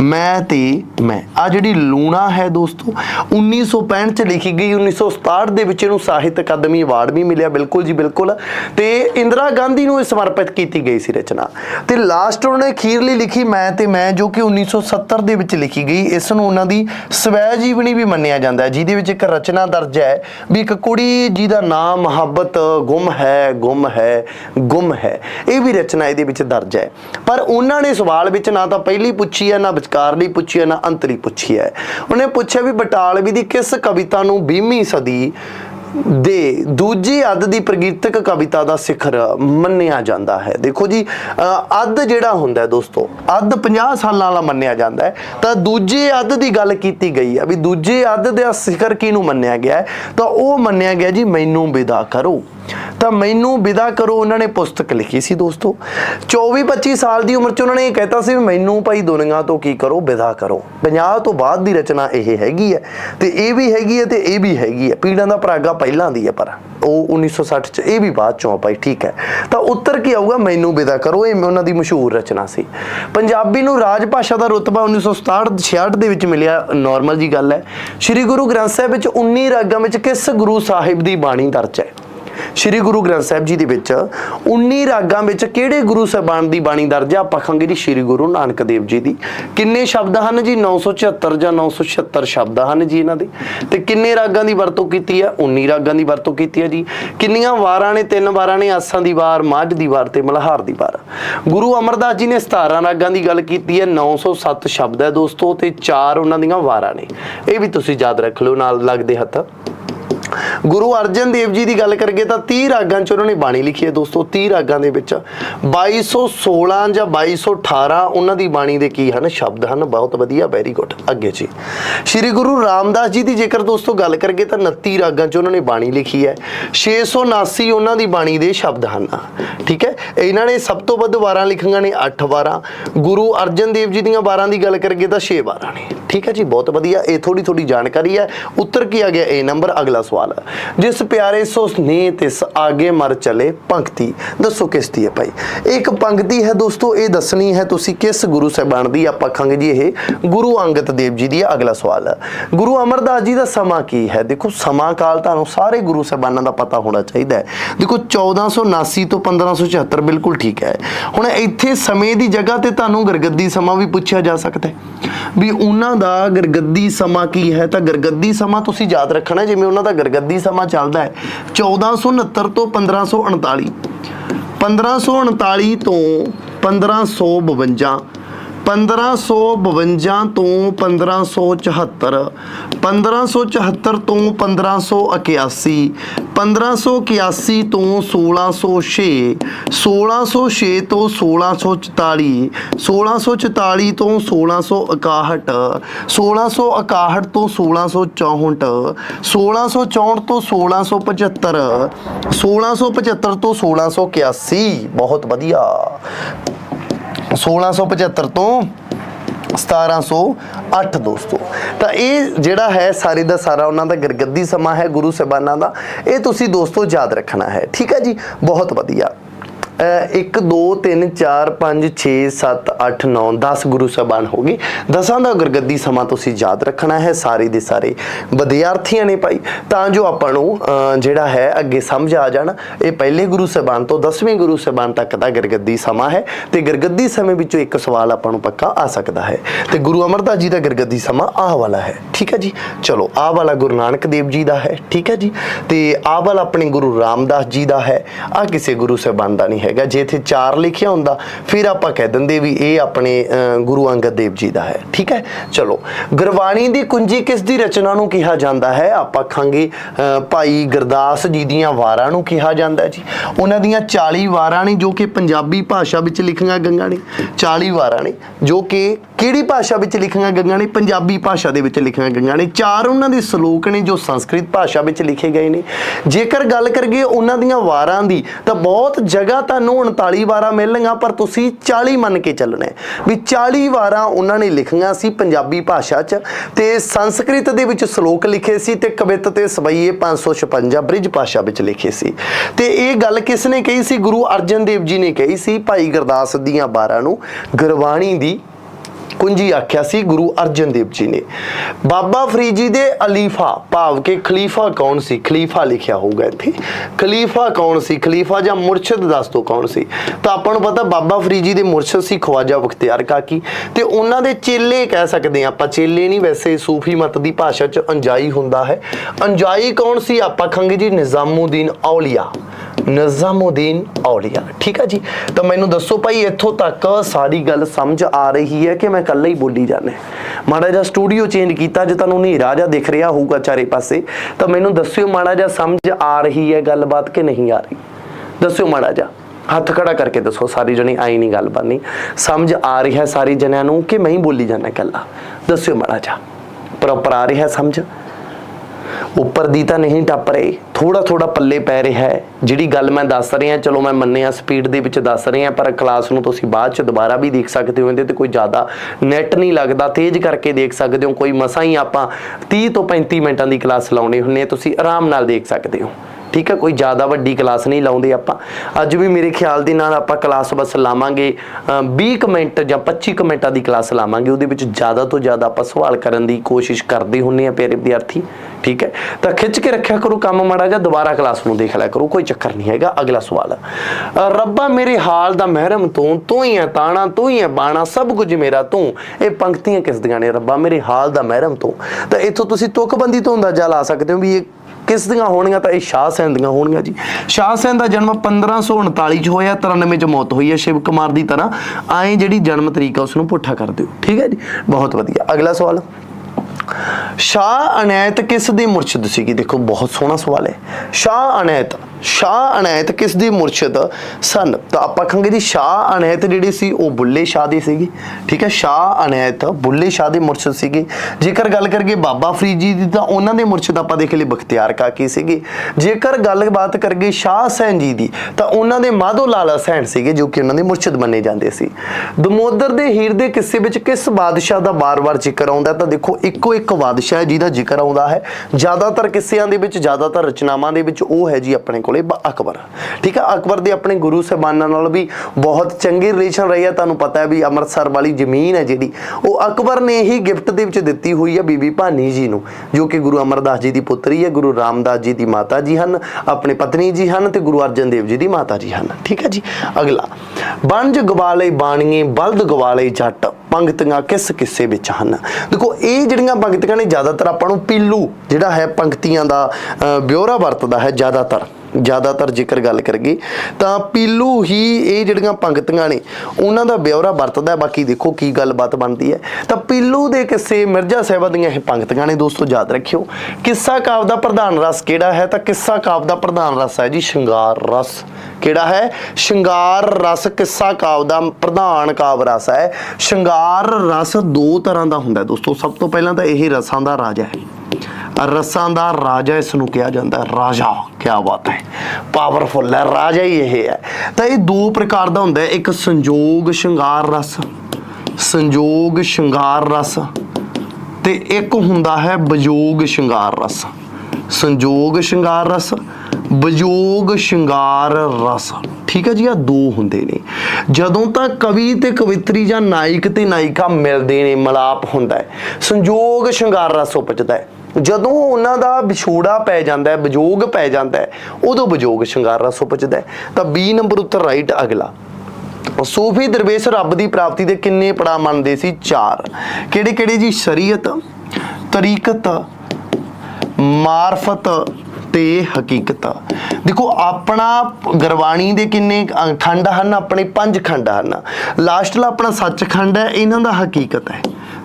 ਮੈਂ ਤੇ ਮੈਂ। ਆ ਜਿਹੜੀ ਲੂਣਾ ਹੈ ਦੋਸਤੋ 1965 ਚ ਲਿਖੀ ਗਈ 1967 ਦੇ ਵਿੱਚ ਇਹਨੂੰ ਸਾਹਿਤ ਅਕਾਦਮੀ ਅਵਾਰਡ ਵੀ ਮਿਲਿਆ, ਬਿਲਕੁਲ ਜੀ, ਬਿਲਕੁਲ। ਤੇ ਇੰਦਰਾ ਗਾਂਧੀ ਨੂੰ ਇਹ ਸਮਰਪਿਤ ਕੀਤੀ ਗਈ ਸੀ ਰਚਨਾ। ਤੇ ਲਾਸਟ ਉਹਨੇ ਨੇ ਅਖੀਰਲੀ ਲਿਖੀ ਮੈਂ ਤੇ ਮੈਂ, ਜੋ ਕਿ 1970 ਦੇ ਵਿੱਚ ਲਿਖੀ ਗਈ। ਇਸ ਨੂੰ ਉਹਨਾਂ ਦੀ ਸਵੈ ਜੀਵਨੀ ਵੀ ਮੰਨਿਆ ਜਾਂਦਾ ਹੈ। ਜਿਹਦੇ ਵਿੱਚ ਇੱਕ ਰਚਨਾ ਦਰਜ ਹੈ ਵੀ ਇੱਕ ਕੁੜੀ ਜਿਹਦਾ ਨਾਮ ਮੁਹੱਬਤ ਗੁੰਮ ਹੈ ਗੁੰਮ ਹੈ ਗੁੰਮ ਹੈ। ਇਹ ਵੀ ਰਚਨਾ ਇਹਦੇ ਵਿੱਚ ਦਰਜ ਹੈ। ਪਰ ਉਹਨਾਂ ਨੇ ਸਵਾਲ ਵਿੱਚ ਨਾ ਤਾਂ ਪਹਿਲੀ ਪੁੱਛੀ ਹੈ, ਨਾ ਵਿਚਕਾਰਲੀ ਪੁੱਛੀ ਹੈ ਨਾ ਅੰਤਲੀ ਪੁੱਛੀ ਹੈ। ਉਹਨੇ ਪੁੱਛਿਆ ਵੀ ਬਟਾਲਵੀ ਦੀ ਕਿਸ ਕਵਿਤਾ ਨੂੰ 20ਵੀਂ ਸਦੀ ਦੇ ਦੂਜੀ ਅੱਧ ਦੀ ਪ੍ਰਗੀਤਕ ਕਵਿਤਾ ਦਾ ਸਿਖਰ ਮੰਨਿਆ ਜਾਂਦਾ ਹੈ। ਦੇਖੋ ਜੀ ਅ, ਅੱਧ ਜਿਹੜਾ ਹੁੰਦਾ ਹੈ ਦੋਸਤੋ ਅੱਧ 50 ਸਾਲਾਂ ਵਾਲਾ ਮੰਨਿਆ ਜਾਂਦਾ ਹੈ। ਤਾਂ ਦੂਜੇ ਅੱਧ ਦੀ ਗੱਲ ਕੀਤੀ ਗਈ ਹੈ ਵੀ ਦੂਜੇ ਅੱਧ ਦਾ ਸਿਖਰ ਕਿਹਨੂੰ ਮੰਨਿਆ ਗਿਆ ਹੈ? ਤਾਂ ਉਹ ਮੰਨਿਆ ਗਿਆ ਜੀ ਮੈਨੂੰ ਵਿਦਾ ਕਰੋ। ਤਾਂ ਮੈਨੂੰ ਵਿਦਾ ਕਰੋ, ਉਹਨਾਂ ਨੇ ਪੁਸਤਕ ਲਿਖੀ ਸੀ ਦੋਸਤੋ। 24 25 ਸਾਲ ਦੀ ਉਮਰ 'ਚ ਉਹਨਾਂ ਨੇ ਇਹ ਕਹਿਤਾ ਸੀ ਵੀ ਮੈਨੂੰ ਭਾਈ ਦੁਨੀਆ ਤੋਂ ਕੀ ਕਰੋ, ਵਿਦਾ ਕਰੋ। 50 ਤੋਂ ਬਾਅਦ ਦੀ ਰਚਨਾ ਇਹ ਹੈਗੀ ਹੈ ਤੇ ਇਹ ਵੀ ਹੈਗੀ ਹੈ ਤੇ ਇਹ ਵੀ ਹੈਗੀ ਹੈ। ਪੀੜਾਂ ਦਾ ਪਰਾਗਾ ਪਹਿਲਾਂ ਦੀ ਹੈ, ਪਰ ਉਹ 1960 ਚ, ਇਹ ਵੀ ਬਾਅਦ ਚੋਂ ਭਾਈ, ਠੀਕ ਹੈ। ਤਾਂ ਉੱਤਰ ਕੀ ਆਊਗਾ? ਮੈਨੂੰ ਵਿਦਾ ਕਰੋ, ਇਹ ਉਹਨਾਂ ਦੀ ਮਸ਼ਹੂਰ ਰਚਨਾ ਸੀ। ਪੰਜਾਬੀ ਨੂੰ ਰਾਜ ਭਾਸ਼ਾ ਦਾ ਰੁਤਬਾ 1967 66 ਦੇ ਵਿੱਚ ਮਿਲਿਆ ਨਾਰਮਲ ਜੀ ਗੱਲ ਹੈ। ਸ੍ਰੀ ਗੁਰੂ ਗ੍ਰੰਥ ਸਾਹਿਬ ਵਿੱਚ 19 ਰਾਗਾਂ ਵਿੱਚ ਕਿਸ ਗੁਰੂ ਸਾਹਿਬ ਦੀ ਬਾਣੀ ਦਰਜ ਹੈ? ਸ਼੍ਰੀ ਗੁਰੂ ਗ੍ਰੰਥ ਸਾਹਿਬ ਜੀ ਦੇ ਵਿੱਚ 19 ਰਾਗਾਂ ਵਿੱਚ ਕਿਹੜੇ ਗੁਰੂ ਸਾਹਿਬਾਨ ਦੀ ਬਾਣੀ ਦਰਜ ਆ? ਆਪਾਂ ਜੀ ਸ਼੍ਰੀ ਗੁਰੂ ਨਾਨਕ ਦੇਵ ਜੀ ਦੀ। ਕਿੰਨੇ ਸ਼ਬਦ ਹਨ ਜੀ? 974 ਜਾਂ 976 ਸ਼ਬਦ ਹਨ ਜੀ ਇਹਨਾਂ ਦੇ। ਤੇ ਕਿੰਨੇ ਰਾਗਾਂ ਦੀ ਵਰਤੋਂ ਕੀਤੀ ਹੈ 19 ਰਾਗਾਂ ਦੀ ਵਰਤੋਂ ਕੀਤੀ ਹੈ ਜੀ। ਕਿੰਨੀਆਂ ਵਾਰਾਂ ਨੇ? ਤਿੰਨ ਵਾਰਾਂ ਨੇ? ਆਸਾਂ ਦੀ ਵਾਰ, ਮਾਝ ਦੀ ਵਾਰ ਤੇ ਮਲਹਾਰ ਦੀ ਵਾਰ। ਗੁਰੂ ਅਮਰਦਾਸ ਜੀ ਨੇ 17 ਰਾਗਾਂ ਦੀ ਗੱਲ ਕੀਤੀ ਹੈ। 907 ਸ਼ਬਦ ਹੈ ਦੋਸਤੋ ਤੇ ਚਾਰ ਉਹਨਾਂ ਦੀਆਂ ਵਾਰਾਂ ਨੇ। ਇਹ ਵੀ ਤੁਸੀਂ ਯਾਦ ਰੱਖ ਲਓ ਨਾਲ ਲੱਗਦੇ ਹੱਥ। ਗੁਰੂ ਅਰਜਨ ਦੇਵ ਜੀ ਦੀ ਗੱਲ ਕਰੀਏ ਤਾਂ 30 ਰਾਗਾਂ 'ਚ ਉਹਨਾਂ ਨੇ ਬਾਣੀ ਲਿਖੀ ਹੈ ਦੋਸਤੋ 30 ਰਾਗਾਂ ਦੇ ਵਿੱਚ। 2216 ਜਾਂ 2218 ਉਹਨਾਂ ਦੀ ਬਾਣੀ ਦੇ ਕੀ ਹਨ? ਸ਼ਬਦ ਹਨ। ਬਹੁਤ ਵਧੀਆ ਵੈਰੀ ਗੁੱਡ ਅੱਗੇ ਜੀ। ਸ਼੍ਰੀ ਗੁਰੂ ਰਾਮਦਾਸ ਜੀ ਦੀ ਜੇਕਰ ਦੋਸਤੋ ਗੱਲ ਕਰੀਏ ਤਾਂ 29 ਰਾਗਾਂ 'ਚ ਉਹਨਾਂ ਨੇ ਬਾਣੀ ਲਿਖੀ ਹੈ। 679 ਉਹਨਾਂ ਦੀ ਬਾਣੀ ਦੇ ਸ਼ਬਦ ਹਨ। ਠੀਕ ਹੈ? ਇਹਨਾਂ ਨੇ ਸਭ ਤੋਂ ਵੱਧ ਵਾਰਾਂ ਲਿਖੀਆਂ ਨੇ 8 ਵਾਰਾਂ। ਗੁਰੂ ਅਰਜਨ ਦੇਵ ਜੀ ਦੀਆਂ ਵਾਰਾਂ ਦੀ ਗੱਲ ਕਰੀਏ ਤਾਂ 6 ਵਾਰਾਂ ਨੇ। ਠੀਕ ਹੈ ਜੀ? ਬਹੁਤ ਵਧੀਆ। ਇਹ ਥੋੜੀ ਥੋੜੀ ਜਾਣਕਾਰੀ ਹੈ। ਉੱਤਰ ਕੀ ਆ ਗਿਆ? ਇਹ ਨੰਬਰ ਅਗਲਾ ਸਵਾਲ ਜਿਸ ਪਿਆਰੇ ਸੋ ਸਨੇਹ ਤਿਸ ਆਗੇ ਮਰ ਚਲੇ ਪੰਕਤੀ, ਦੱਸੋ ਕਿਸ ਦੀ ਹੈ ਭਾਈ? ਇੱਕ ਪੰਕਤੀ ਹੈ ਦੋਸਤੋ, ਇਹ ਦੱਸਣੀ ਹੈ ਤੁਸੀਂ ਕਿਸ ਗੁਰੂ ਸਾਹਿਬਾਨ ਦੀ ਆਪਾਂ ਆਖਾਂਗੇ ਜੀ ਇਹ ਗੁਰੂ ਅੰਗਦ ਦੇਵ ਜੀ ਦੀ ਅਗਲਾ ਸਵਾਲ ਗੁਰੂ ਅਮਰਦਾਸ ਜੀ ਦਾ ਸਮਾਂ ਕੀ ਹੈ? ਦੇਖੋ, ਸਮਾਂ ਕਾਲ ਤੁਹਾਨੂੰ ਸਾਰੇ ਗੁਰੂ ਸਾਹਿਬਾਨਾਂ ਦਾ ਪਤਾ ਹੋਣਾ ਚਾਹੀਦਾ ਹੈ। ਦੇਖੋ 1479 ਤੋਂ 1576 ਬਿਲਕੁਲ ਠੀਕ ਹੈ। ਹੁਣ ਇੱਥੇ ਸਮੇਂ ਦੀ ਜਗ੍ਹਾ ਤੇ ਤੁਹਾਨੂੰ ਗਰਗੱਦੀ ਸਮਾਂ ਵੀ ਪੁੱਛਿਆ ਜਾ ਸਕਦਾ ਹੈ। ਵੀ ਉਹਨਾਂ ਦਾ ਗਰਗੱਦੀ ਸਮਾਂ ਕੀ ਹੈ? ਤਾਂ ਗਰਗੱਦੀ ਸਮਾਂ ਤੁਸੀਂ ਯਾਦ ਰੱਖਣਾ, ਜਿਵੇਂ ਉਹਨਾਂ ਦਾ ਗਰਗੱਦੀ ਸਮਾਂ ਚੱਲਦਾ ਹੈ। 1469 ਤੋਂ 1549 1549 ਤੋਂ 1552 1552 ਤੋਂ 1574 1574 ਤੋਂ 1581 1581 ਤੋਂ 1606 1606 ਤੋਂ 1644 1644 ਤੋਂ 1661 1661 ਤੋਂ 1664 1664 ਤੋਂ 1675 1675 ਤੋਂ 1681 ਬਹੁਤ ਵਧੀਆ 1675 ਤੋਂ 1708 ਦੋਸਤੋ। ਤਾਂ ਇਹ ਜਿਹੜਾ ਹੈ ਸਾਰੇ ਦਾ ਸਾਰਾ ਉਹਨਾਂ ਦਾ ਗਰਗੱਦੀ ਸਮਾਂ ਹੈ ਗੁਰੂ ਸਾਹਿਬਾਨਾਂ ਦਾ। ਇਹ ਤੁਸੀਂ ਦੋਸਤੋ ਯਾਦ ਰੱਖਣਾ ਹੈ। ਠੀਕ ਹੈ ਜੀ? ਬਹੁਤ ਵਧੀਆ। 1 2 3 4 5 6 7 8 9 10 ਗੁਰੂ ਸਾਹਿਬਾਨ ਹੋ ਗਏ। ਦਸਾਂ ਦਾ ਗੁਰਗੱਦੀ ਸਮਾਂ ਤੁਸੀਂ ਯਾਦ ਰੱਖਣਾ ਹੈ। ਸਾਰੇ ਦੇ ਸਾਰੇ ਵਿਦਿਆਰਥੀਆਂ ਨੇ ਭਾਈ ਤਾਂ ਜੋ ਆਪਾਂ ਨੂੰ ਜਿਹੜਾ ਹੈ, ਅੱਗੇ ਸਮਝ ਆ ਜਾਣਾ। ਇਹ ਪਹਿਲੇ ਗੁਰੂ ਸਾਹਿਬਾਨ ਤੋਂ 10ਵੇਂ ਗੁਰੂ ਸਾਹਿਬਾਨ ਤੱਕ ਦਾ ਗੁਰਗੱਦੀ ਸਮਾਂ ਹੈ ਤੇ ਗੁਰਗੱਦੀ ਸਮੇਂ ਵਿੱਚੋਂ ਇੱਕ ਸਵਾਲ ਆਪਾਂ ਨੂੰ ਪੱਕਾ ਆ ਸਕਦਾ ਹੈ। ਤੇ ਗੁਰੂ ਅਮਰਦਾਸ ਜੀ ਦਾ ਗੁਰਗੱਦੀ ਸਮਾਂ ਆਹ ਵਾਲਾ ਹੈ। ਠੀਕ ਹੈ ਜੀ? ਚਲੋ ਆਹ ਵਾਲਾ ਗੁਰੂ ਨਾਨਕ ਦੇਵ ਜੀ ਦਾ ਹੈ। ਠੀਕ ਹੈ ਜੀ? ਤੇ ਆਹ ਵਾਲਾ ਆਪਣੇ ਗੁਰੂ ਰਾਮਦਾਸ ਜੀ ਦਾ ਹੈ। ਆ ਕਿਸੇ ਗੁਰੂ ਸਾਹਿਬਾਨ ਦਾ ਨਹੀਂ ਹੈ। ਹੈਗਾ ਜੇ ਇੱਥੇ ਚਾਰ ਲਿਖਿਆ ਹੁੰਦਾ ਫਿਰ ਆਪਾਂ ਕਹਿ ਦਿੰਦੇ ਵੀ ਇਹ ਆਪਣੇ ਅਹ, ਗੁਰੂ ਅੰਗਦ ਦੇਵ ਜੀ ਦਾ ਹੈ ਠੀਕ ਹੈ? ਚਲੋ ਗੁਰਬਾਣੀ ਦੀ ਕੁੰਜੀ ਕਿਸ ਦੀ ਰਚਨਾ ਨੂੰ ਕਿਹਾ ਜਾਂਦਾ ਹੈ? ਆਪਾਂ ਖਾਂਗੇ ਭਾਈ ਗੁਰਦਾਸ ਜੀ ਦੀਆਂ ਵਾਰਾਂ ਨੂੰ ਕਿਹਾ ਜਾਂਦਾ ਹੈ ਜੀ। ਉਹਨਾਂ ਦੀਆਂ 40 ਵਾਰਾਂ ਨੇ ਜੋ ਕਿ ਪੰਜਾਬੀ ਭਾਸ਼ਾ ਵਿੱਚ ਲਿਖੀਆਂ ਗਈਆਂ ਨੇ 40 ਵਾਰਾਂ ਨੇ ਜੋ ਕਿ ਕਿਹੜੀ ਭਾਸ਼ਾ ਵਿੱਚ ਲਿਖੀਆਂ ਗਈਆਂ ਨੇ? ਪੰਜਾਬੀ ਭਾਸ਼ਾ ਦੇ ਵਿੱਚ ਲਿਖੀਆਂ ਗਈਆਂ ਨੇ। ਚਾਰ ਉਹਨਾਂ ਦੇ ਸ਼ਲੋਕ ਨੇ ਜੋ ਸੰਸਕ੍ਰਿਤ ਭਾਸ਼ਾ ਵਿੱਚ ਲਿਖੇ ਗਏ ਨੇ। ਜੇਕਰ ਗੱਲ ਕਰੀਏ ਉਹਨਾਂ ਦੀਆਂ ਵਾਰਾਂ ਦੀ ਤਾਂ ਬਹੁਤ ਜਗ੍ਹਾ ਤਾਂ ਤੁਹਾਨੂੰ 39 ਵਾਰਾਂ ਮਿਲਣਗੀਆਂ, ਪਰ ਤੁਸੀਂ 40 ਮੰਨ ਕੇ ਚੱਲਣਾ। ਵੀ 40 ਵਾਰਾਂ ਉਹਨਾਂ ਨੇ ਲਿਖੀਆਂ ਸੀ ਪੰਜਾਬੀ ਭਾਸ਼ਾ 'ਚ ਤੇ ਸੰਸਕ੍ਰਿਤ ਦੇ ਵਿੱਚ ਸ਼ਲੋਕ ਲਿਖੇ ਸੀ ਤੇ ਕਵਿਤ ਤੇ ਸਵਈਏ 556 ਬ੍ਰਿਜ ਭਾਸ਼ਾ ਵਿੱਚ ਲਿਖੇ ਸੀ। ਤੇ ਇਹ ਗੱਲ ਕਿਸ ਨੇ ਕਹੀ ਸੀ? ਗੁਰੂ ਅਰਜਨ ਦੇਵ ਜੀ ਨੇ ਕਹੀ ਸੀ, ਭਾਈ ਗੁਰਦਾਸ ਦੀਆਂ ਵਾਰਾਂ ਨੂੰ ਗੁਰਬਾਣੀ ਦੀ ਕੁੰਜੀ ਆਖਿਆ ਸੀ ਗੁਰੂ ਅਰਜਨ ਦੇਵ ਜੀ ਨੇ। ਬਾਬਾ ਫਰੀਦ ਜੀ ਦੇ ਅਲੀਫਾ ਭਾਵ ਕਿ ਖਲੀਫਾ ਕੌਣ ਸੀ? ਖਲੀਫਾ ਲਿਖਿਆ ਹੋਊਗਾ ਇੱਥੇ। ਖਲੀਫਾ ਕੌਣ ਸੀ? ਖਲੀਫਾ ਜਾਂ ਮੁਰਸ਼ਿਦ ਦੱਸ ਦੋ ਕੌਣ ਸੀ? ਤਾਂ ਆਪਾਂ ਨੂੰ ਪਤਾ ਬਾਬਾ ਫਰੀਦ ਜੀ ਦੇ ਮੁਰਸ਼ਿਦ ਸੀ ਖਵਾਜਾ ਬਖਤਿਆਰ ਕਾਕੀ। ਤੇ ਉਹਨਾਂ ਦੇ ਚੇਲੇ ਕਹਿ ਸਕਦੇ ਹਾਂ ਆਪਾਂ, ਚੇਲੇ ਨਹੀਂ ਵੈਸੇ, ਸੂਫੀ ਮਤ ਦੀ ਭਾਸ਼ਾ 'ਚ ਅੰਜਾਈ ਹੁੰਦਾ ਹੈ। ਅੰਜਾਈ ਕੌਣ ਸੀ? ਆਪਾਂ ਖਾਂਗੇ ਜੀ ਨਿਜ਼ਾਮੂਦੀਨ ਔਲੀਆ। ਨਿਜ਼ਾਮੂਦੀਨ ਔਲੀਆ। ਠੀਕ ਆ ਜੀ? ਤਾਂ ਮੈਨੂੰ ਦੱਸੋ ਭਾਈ, ਇੱਥੋਂ ਤੱਕ ਸਾਰੀ ਗੱਲ ਸਮਝ ਆ ਰਹੀ ਹੈ ਕਿ ਮੈਂ ਇਕੱਲਾ ਹੀ ਬੋਲੀ ਜਾਂਦਾ। ਮਾੜਾ ਜਿਹਾ ਸਟੂਡੀਓ ਚੇਂਜ ਕੀਤਾ, ਜੇ ਤੁਹਾਨੂੰ ਹਨੇਰਾ ਜਿਹਾ ਦਿਖ ਰਿਹਾ ਹੋਊਗਾ ਚਾਰੇ ਪਾਸੇ, ਤਾਂ ਮੈਨੂੰ ਦੱਸਿਓ ਮਾੜਾ ਜਿਹਾ ਸਮਝ ਆ ਰਹੀ ਹੈ ਗੱਲਬਾਤ ਕਿ ਨਹੀਂ ਆ ਰਹੀ। ਦੱਸਿਓ ਮਾੜਾ ਜਿਹਾ। ਹੱਥ ਖੜਾ ਕਰਕੇ ਦੱਸੋ, ਸਾਰੀ ਜਣੀ ਆਈ ਨਹੀਂ ਗੱਲ ਬਾਨੀ। ਸਮਝ ਆ ਰਹੀ ਹੈ ਸਾਰੀ ਜਣਿਆਂ ਨੂੰ ਕਿ ਮੈਂ ਹੀ ਬੋਲੀ ਜਾਂਦਾ ਇਕੱਲਾ। ਦੱਸਿਓ ਮਾੜਾ ਜਿਹਾ। ਪ੍ਰੋਪਰ ਆ ਰਿਹਾ ਹੈ ਸਮਝ। ਉੱਪਰ ਦੀ ਤਾਂ ਨਹੀਂ ਟੱਪ ਰਹੇ। ਥੋੜਾ ਥੋੜਾ ਪੱਲੇ ਪੈ ਰਿਹਾ ਹੈ। ਜਿਹੜੀ ਗੱਲ ਮੈਂ ਦੱਸ ਰਿਹਾ ਚਲੋ ਮੈਂ ਮੰਨਿਆ ਸਪੀਡ ਦੇ ਵਿੱਚ ਦੱਸ ਰਿਹਾ ਪਰ ਕਲਾਸ ਨੂੰ ਤੁਸੀਂ ਬਾਅਦ ਚ ਦੁਬਾਰਾ ਵੀ ਦੇਖ ਸਕਦੇ ਹੋ। ਇਹਦੇ ਤੇ ਕੋਈ ਜ਼ਿਆਦਾ ਨੈਟ ਨਹੀਂ ਲੱਗਦਾ, ਤੇਜ਼ ਕਰਕੇ ਦੇਖ ਸਕਦੇ ਹੋ। ਕੋਈ ਮਸਾਂ ਹੀ ਆਪਾਂ 30 ਤੋਂ 35 ਮਿੰਟਾਂ ਦੀ ਕਲਾਸ ਲਾਉਣੀ ਹੁੰਨੇ ਤੁਸੀਂ ਆਰਾਮ ਨਾਲ ਦੇਖ ਸਕਦੇ ਹੋ। ਠੀਕ ਹੈ ਕੋਈ ਜ਼ਿਆਦਾ ਵੱਡੀ ਕਲਾਸ ਨਹੀਂ ਲਾਉਂਦੇ ਆਪਾਂ। ਅੱਜ ਵੀ ਮੇਰੇ ਖਿਆਲ ਦੇ ਨਾਲ ਆਪਾਂ ਕਲਾਸ ਬਸ ਲਾਵਾਂਗੇ ਅ, 20 ਕੁ ਮਿੰਟ ਜਾਂ 25 ਕੁ ਮਿੰਟਾਂ ਦੀ ਕਲਾਸ ਲਾਵਾਂਗੇ ਉਹਦੇ ਵਿੱਚ ਜ਼ਿਆਦਾ ਤੋਂ ਜ਼ਿਆਦਾ ਆਪਾਂ ਸਵਾਲ ਕਰਨ ਦੀ ਕੋਸ਼ਿਸ਼ ਕਰਦੇ ਹੁੰਨੇ ਆ ਪਿਆਰੇ ਵਿਦਿਆਰਥੀ ਠੀਕ ਹੈ? ਤਾਂ ਖਿੱਚ ਕੇ ਰੱਖਿਆ ਕਰੋ ਕੰਮ ਮਾੜਾ ਜਾਂ ਦੁਬਾਰਾ ਕਲਾਸ ਨੂੰ ਦੇਖ ਲਿਆ ਕਰੋ ਕੋਈ ਚੱਕਰ ਨਹੀਂ ਹੈਗਾ ਅਗਲਾ ਸਵਾਲ। ਰੱਬਾ ਮੇਰੇ ਹਾਲ ਦਾ ਮਹਿਰਮ ਤੂੰ ਤੂੰ ਹੀ ਹੈ ਤਾਣਾ ਤੂੰ ਹੀ ਹੈ ਬਾਣਾ ਸਭ ਕੁਝ ਮੇਰਾ ਤੂੰ। ਇਹ ਪੰਕਤੀਆਂ ਕਿਸ ਦੀਆਂ ਨੇ ਰੱਬਾ ਮੇਰੇ ਹਾਲ ਦਾ ਮਹਿਰਮ ਤੂੰ। ਤਾਂ ਇੱਥੋਂ ਤੁਸੀਂ ਤੁਕਬੰਦੀ ਤੋਂ ਅੰਦਾਜ਼ਾ ਲਾ ਸਕਦੇ ਹੋ ਵੀ ਇਹ ਕਿਸ ਦੀਆਂ ਹੋਣਗੀਆਂ ਤਾਂ ਇਹ ਸ਼ਾਹ ਸੈਨ ਦੀਆਂ ਹੋਣਗੀਆਂ ਜੀ। ਸ਼ਾਹ ਸੈਨ ਦਾ ਜਨਮ 1539 ਚ ਹੋਇਆ 93 ਚ ਮੌਤ ਹੋਈ ਹੈ ਸ਼ਿਵ ਕੁਮਾਰ ਦੀ ਤਰ੍ਹਾਂ। ਆਏ ਜਿਹੜੀ ਜਨਮ ਤਰੀਕ ਆ ਉਸ ਨੂੰ ਪੁੱਠਾ ਕਰ ਦਿਓ। ਠੀਕ ਹੈ ਜੀ? ਬਹੁਤ ਵਧੀਆ। ਅਗਲਾ ਸਵਾਲ। ਸ਼ਾਹ ਅਨੈਤ ਕਿਸ ਦੀ ਮੁਰਸ਼ਿਦ ਸੀਗੀ? ਦੇਖੋ, ਬਹੁਤ ਸੋਹਣਾ ਸਵਾਲ ਹੈ। ਸ਼ਾਹ ਅਨੈਤ ਸ਼ਾਹ ਅਨੈਤ ਕਿਸ ਦੀ ਮੁਰਸ਼ਿਦ ਸਨ? ਤਾਂ ਆਪਾਂ ਕਹਾਂਗੇ ਜੀ ਸ਼ਾਹ ਅਨੈਤ ਜਿਹੜੀ ਸੀ, ਉਹ ਬੁੱਲੇ ਸ਼ਾਹ ਦੀ ਸੀਗੀ। ਠੀਕ ਹੈ, ਸ਼ਾਹ ਅਨੈਤ ਬੁੱਲੇ ਸ਼ਾਹ ਦੇ ਮੁਰਸ਼ਿਦ ਸੀਗੇ। ਜੇਕਰ ਗੱਲ ਕਰੀਏ ਬਾਬਾ ਫਰੀਦ ਜੀ ਦੀ, ਤਾਂ ਉਹਨਾਂ ਦੇ ਮੁਰਸ਼ਿਦ ਆਪਾਂ ਦੇਖ ਲਈ ਬਖਤਿਆਰ ਕਾਕੀ ਸੀਗੇ। ਜੇਕਰ ਗੱਲਬਾਤ ਕਰੀਏ ਸ਼ਾਹ ਸੈਨ ਜੀ ਦੀ, ਤਾਂ ਉਹਨਾਂ ਦੇ ਮਾਧੋ ਲਾਲਾ ਸੈਨ ਸੀਗੇ, ਜੋ ਕਿ ਉਹਨਾਂ ਦੇ ਮੁਰਸ਼ਿਦ ਮੰਨੇ ਜਾਂਦੇ ਸੀ। ਦਮੋਦਰ ਦੇ ਹੀਰ ਦੇ ਕਿੱਸੇ ਵਿੱਚ ਕਿਸ ਬਾਦਸ਼ਾਹ ਦਾ ਬਾਰ-ਬਾਰ ਜ਼ਿਕਰ ਆਉਂਦਾ ਤਾਂ ਦੇਖੋ, ਇੱਕੋ ਇੱਕ ਬਾਦਸ਼ਾਹ ਹੈ ਜਿਹਦਾ ਜ਼ਿਕਰ ਆਉਂਦਾ ਹੈ। ਜ਼ਿਆਦਾਤਰ ਕਿੱਸਿਆਂ ਦੇ ਵਿੱਚ, ਜ਼ਿਆਦਾਤਰ ਰਚਨਾਵਾਂ ਦੇ ਵਿੱਚ ਉਹ ਹੈ ਜੀ ਆਪਣੇ ਕੋਲੇ ਅਕਬਰ। ਠੀਕ ਹੈ ਅਕਬਰ ਦੇ ਆਪਣੇ ਗੁਰੂ ਸਾਹਿਬਾਨਾਂ ਨਾਲ ਵੀ ਬਹੁਤ ਚੰਗੀ ਰਿਲੇਸ਼ਨ ਰਹੀ ਹੈ ਤੁਹਾਨੂੰ ਪਤਾ ਹੈ ਵੀ ਅੰਮ੍ਰਿਤਸਰ ਵਾਲੀ ਜ਼ਮੀਨ ਹੈ ਜਿਹੜੀ ਉਹ ਅਕਬਰ ਨੇ ਹੀ ਗਿਫਟ ਦੇ ਵਿੱਚ ਦਿੱਤੀ ਹੋਈ ਹੈ ਬੀਬੀ ਭਾਨੀ ਜੀ ਨੂੰ ਜੋ ਕਿ ਗੁਰੂ ਅਮਰਦਾਸ ਜੀ ਦੀ ਪੁੱਤਰੀ ਹੈ ਗੁਰੂ ਰਾਮਦਾਸ ਜੀ ਦੀ ਮਾਤਾ ਜੀ ਹਨ ਆਪਣੇ ਪਤਨੀ ਜੀ ਹਨ ਤੇ ਗੁਰੂ ਅਰਜਨ ਦੇਵ ਜੀ ਦੀ ਮਾਤਾ ਜੀ ਹਨ। ਠੀਕ ਹੈ ਜੀ ਅਗਲਾ। ਬੰਜ ਗਵਾਲੇ ਬਾਣੀਏ ਬਲਦ ਗਵਾਲੇ ਜੱਟ ਪੰਕਤੀਆਂ ਕਿਸ ਕਿੱਸੇ ਵਿੱਚ ਹਨ? ਦੇਖੋ ਇਹ ਜਿਹੜੀਆਂ ਪੰਕਤੀਆਂ ਨੇ ਜ਼ਿਆਦਾਤਰ ਆਪਾਂ ਨੂੰ ਪੀਲੂ ਜਿਹੜਾ ਹੈ ਪੰਕਤੀਆਂ ਦਾ ਅ, ਬਿਓਰਾ ਵਰਤਦਾ ਹੈ ਜ਼ਿਆਦਾਤਰ। ਜ਼ਿਆਦਾਤਰ ਜ਼ਿਕਰ ਗੱਲ ਕਰੀਏ ਤਾਂ ਪੀਲੂ ਹੀ ਇਹ ਜਿਹੜੀਆਂ ਪੰਕਤੀਆਂ ਨੇ, ਉਹਨਾਂ ਦਾ ਬਿਉਰਾ ਵਰਤਦਾ ਬਾਕੀ ਦੇਖੋ ਕੀ ਗੱਲਬਾਤ ਬਣਦੀ ਹੈ। ਤਾਂ ਪੀਲੂ ਦੇ ਕਿਸੇ ਮਿਰਜ਼ਾ ਸਾਹਿਬਾ ਦੀਆਂ ਇਹ ਪੰਕਤੀਆਂ ਨੇ ਦੋਸਤੋ, ਯਾਦ ਰੱਖਿਓ। ਕਿੱਸਾ ਕਾਵ ਦਾ ਪ੍ਰਧਾਨ ਰਸ ਕਿਹੜਾ ਹੈ? ਤਾਂ ਕਿੱਸਾ ਕਾਵ ਦਾ ਪ੍ਰਧਾਨ ਰਸ ਹੈ ਜੀ ਸ਼ਿੰਗਾਰ ਰਸ। ਕਿਹੜਾ ਹੈ? ਸ਼ਿੰਗਾਰ ਰਸ, ਕਿੱਸਾ ਕਾਵ ਦਾ ਪ੍ਰਧਾਨ ਕਾਵ ਰਸ ਹੈ। ਸ਼ਿੰਗਾਰ ਰਸ ਦੋ ਤਰ੍ਹਾਂ ਦਾ ਹੁੰਦਾ ਦੋਸਤੋ। ਸਭ ਤੋਂ ਪਹਿਲਾਂ ਤਾਂ ਇਹ ਰਸਾਂ ਦਾ ਰਾਜ ਹੈ। ਰਸਾਂ ਦਾ ਰਾਜਾ ਇਸ ਨੂੰ ਕਿਹਾ ਜਾਂਦਾ ਹੈ, ਰਾਜਾ ਕੀ ਬਾਤ ਹੈ। ਪਾਵਰਫੁਲ ਹੈ, ਰਾਜਾ ਹੀ ਇਹ ਹੈ। ਤਾਂ ਇਹ ਦੋ ਪ੍ਰਕਾਰ ਦਾ ਹੁੰਦਾ ਹੈ, ਇੱਕ ਸੰਜੋਗ ਸ਼ਿੰਗਾਰ ਰਸ, ਸੰਜੋਗ ਸ਼ਿੰਗਾਰ ਰਸ, ਤੇ ਇੱਕ ਹੁੰਦਾ ਹੈ ਵਿਜੋਗ ਸ਼ਿੰਗਾਰ ਰਸ। ਸੰਜੋਗ ਸ਼ਿੰਗਾਰ ਰਸ ਵਿਜੋਗ ਸ਼ਿੰਗਾਰ ਰਸ। ਠੀਕ ਹੈ ਜੀ ਆ ਦੋ ਹੁੰਦੇ ਨੇ। ਜਦੋਂ ਤਾਂ ਕਵੀ ਤੇ ਕਵਿਤਰੀ ਜਾਂ ਨਾਇਕ ਤੇ ਨਾਇਕਾ ਮਿਲਦੇ ਨੇ, ਮਲਾਪ ਹੁੰਦਾ ਹੈ, ਸੰਜੋਗ ਸ਼ਿੰਗਾਰ ਰਸ ਉਪਜਦਾ ਹੈ। ਜਦੋਂ ਉਹਨਾਂ ਦਾ ਵਿਛੋੜਾ ਪੈ ਜਾਂਦਾ ਹੈ ਵਿਜੋਗ ਪੈ ਜਾਂਦਾ ਹੈ, ਉਦੋਂ ਵਿਜੋਗ ਸ਼ਿੰਗਾਰ ਰਸ ਉਪਜਦਾ ਹੈ। ਤਾਂ B ਨੰਬਰ ਉੱਤਰ ਰਾਈਟ ਅਗਲਾ। ਸੂਫੀ ਦਰਵੇਸ਼ ਰੱਬ ਦੀ ਪ੍ਰਾਪਤੀ ਦੇ ਕਿੰਨੇ ਪੜਾ ਮੰਨਦੇ ਸੀ? ਚਾਰ। ਕਿਹੜੇ ਕਿਹੜੇ ਜੀ? ਸ਼ਰੀਅਤ, ਤਰੀਕਤ, ਮਾਰਫਤ ਤੇ ਹਕੀਕਤ। ਦੇਖੋ, ਆਪਣਾ ਗੁਰਬਾਣੀ ਦੇ ਕਿੰਨੇ ਖੰਡ ਹਨ? ਆਪਣੇ ਪੰਜ ਖੰਡ ਹਨ। ਲਾਸਟਲਾ ਆਪਣਾ ਸੱਚਖੰਡ ਹੈ, ਇਹਨਾਂ ਦਾ ਹਕੀਕਤ ਹੈ।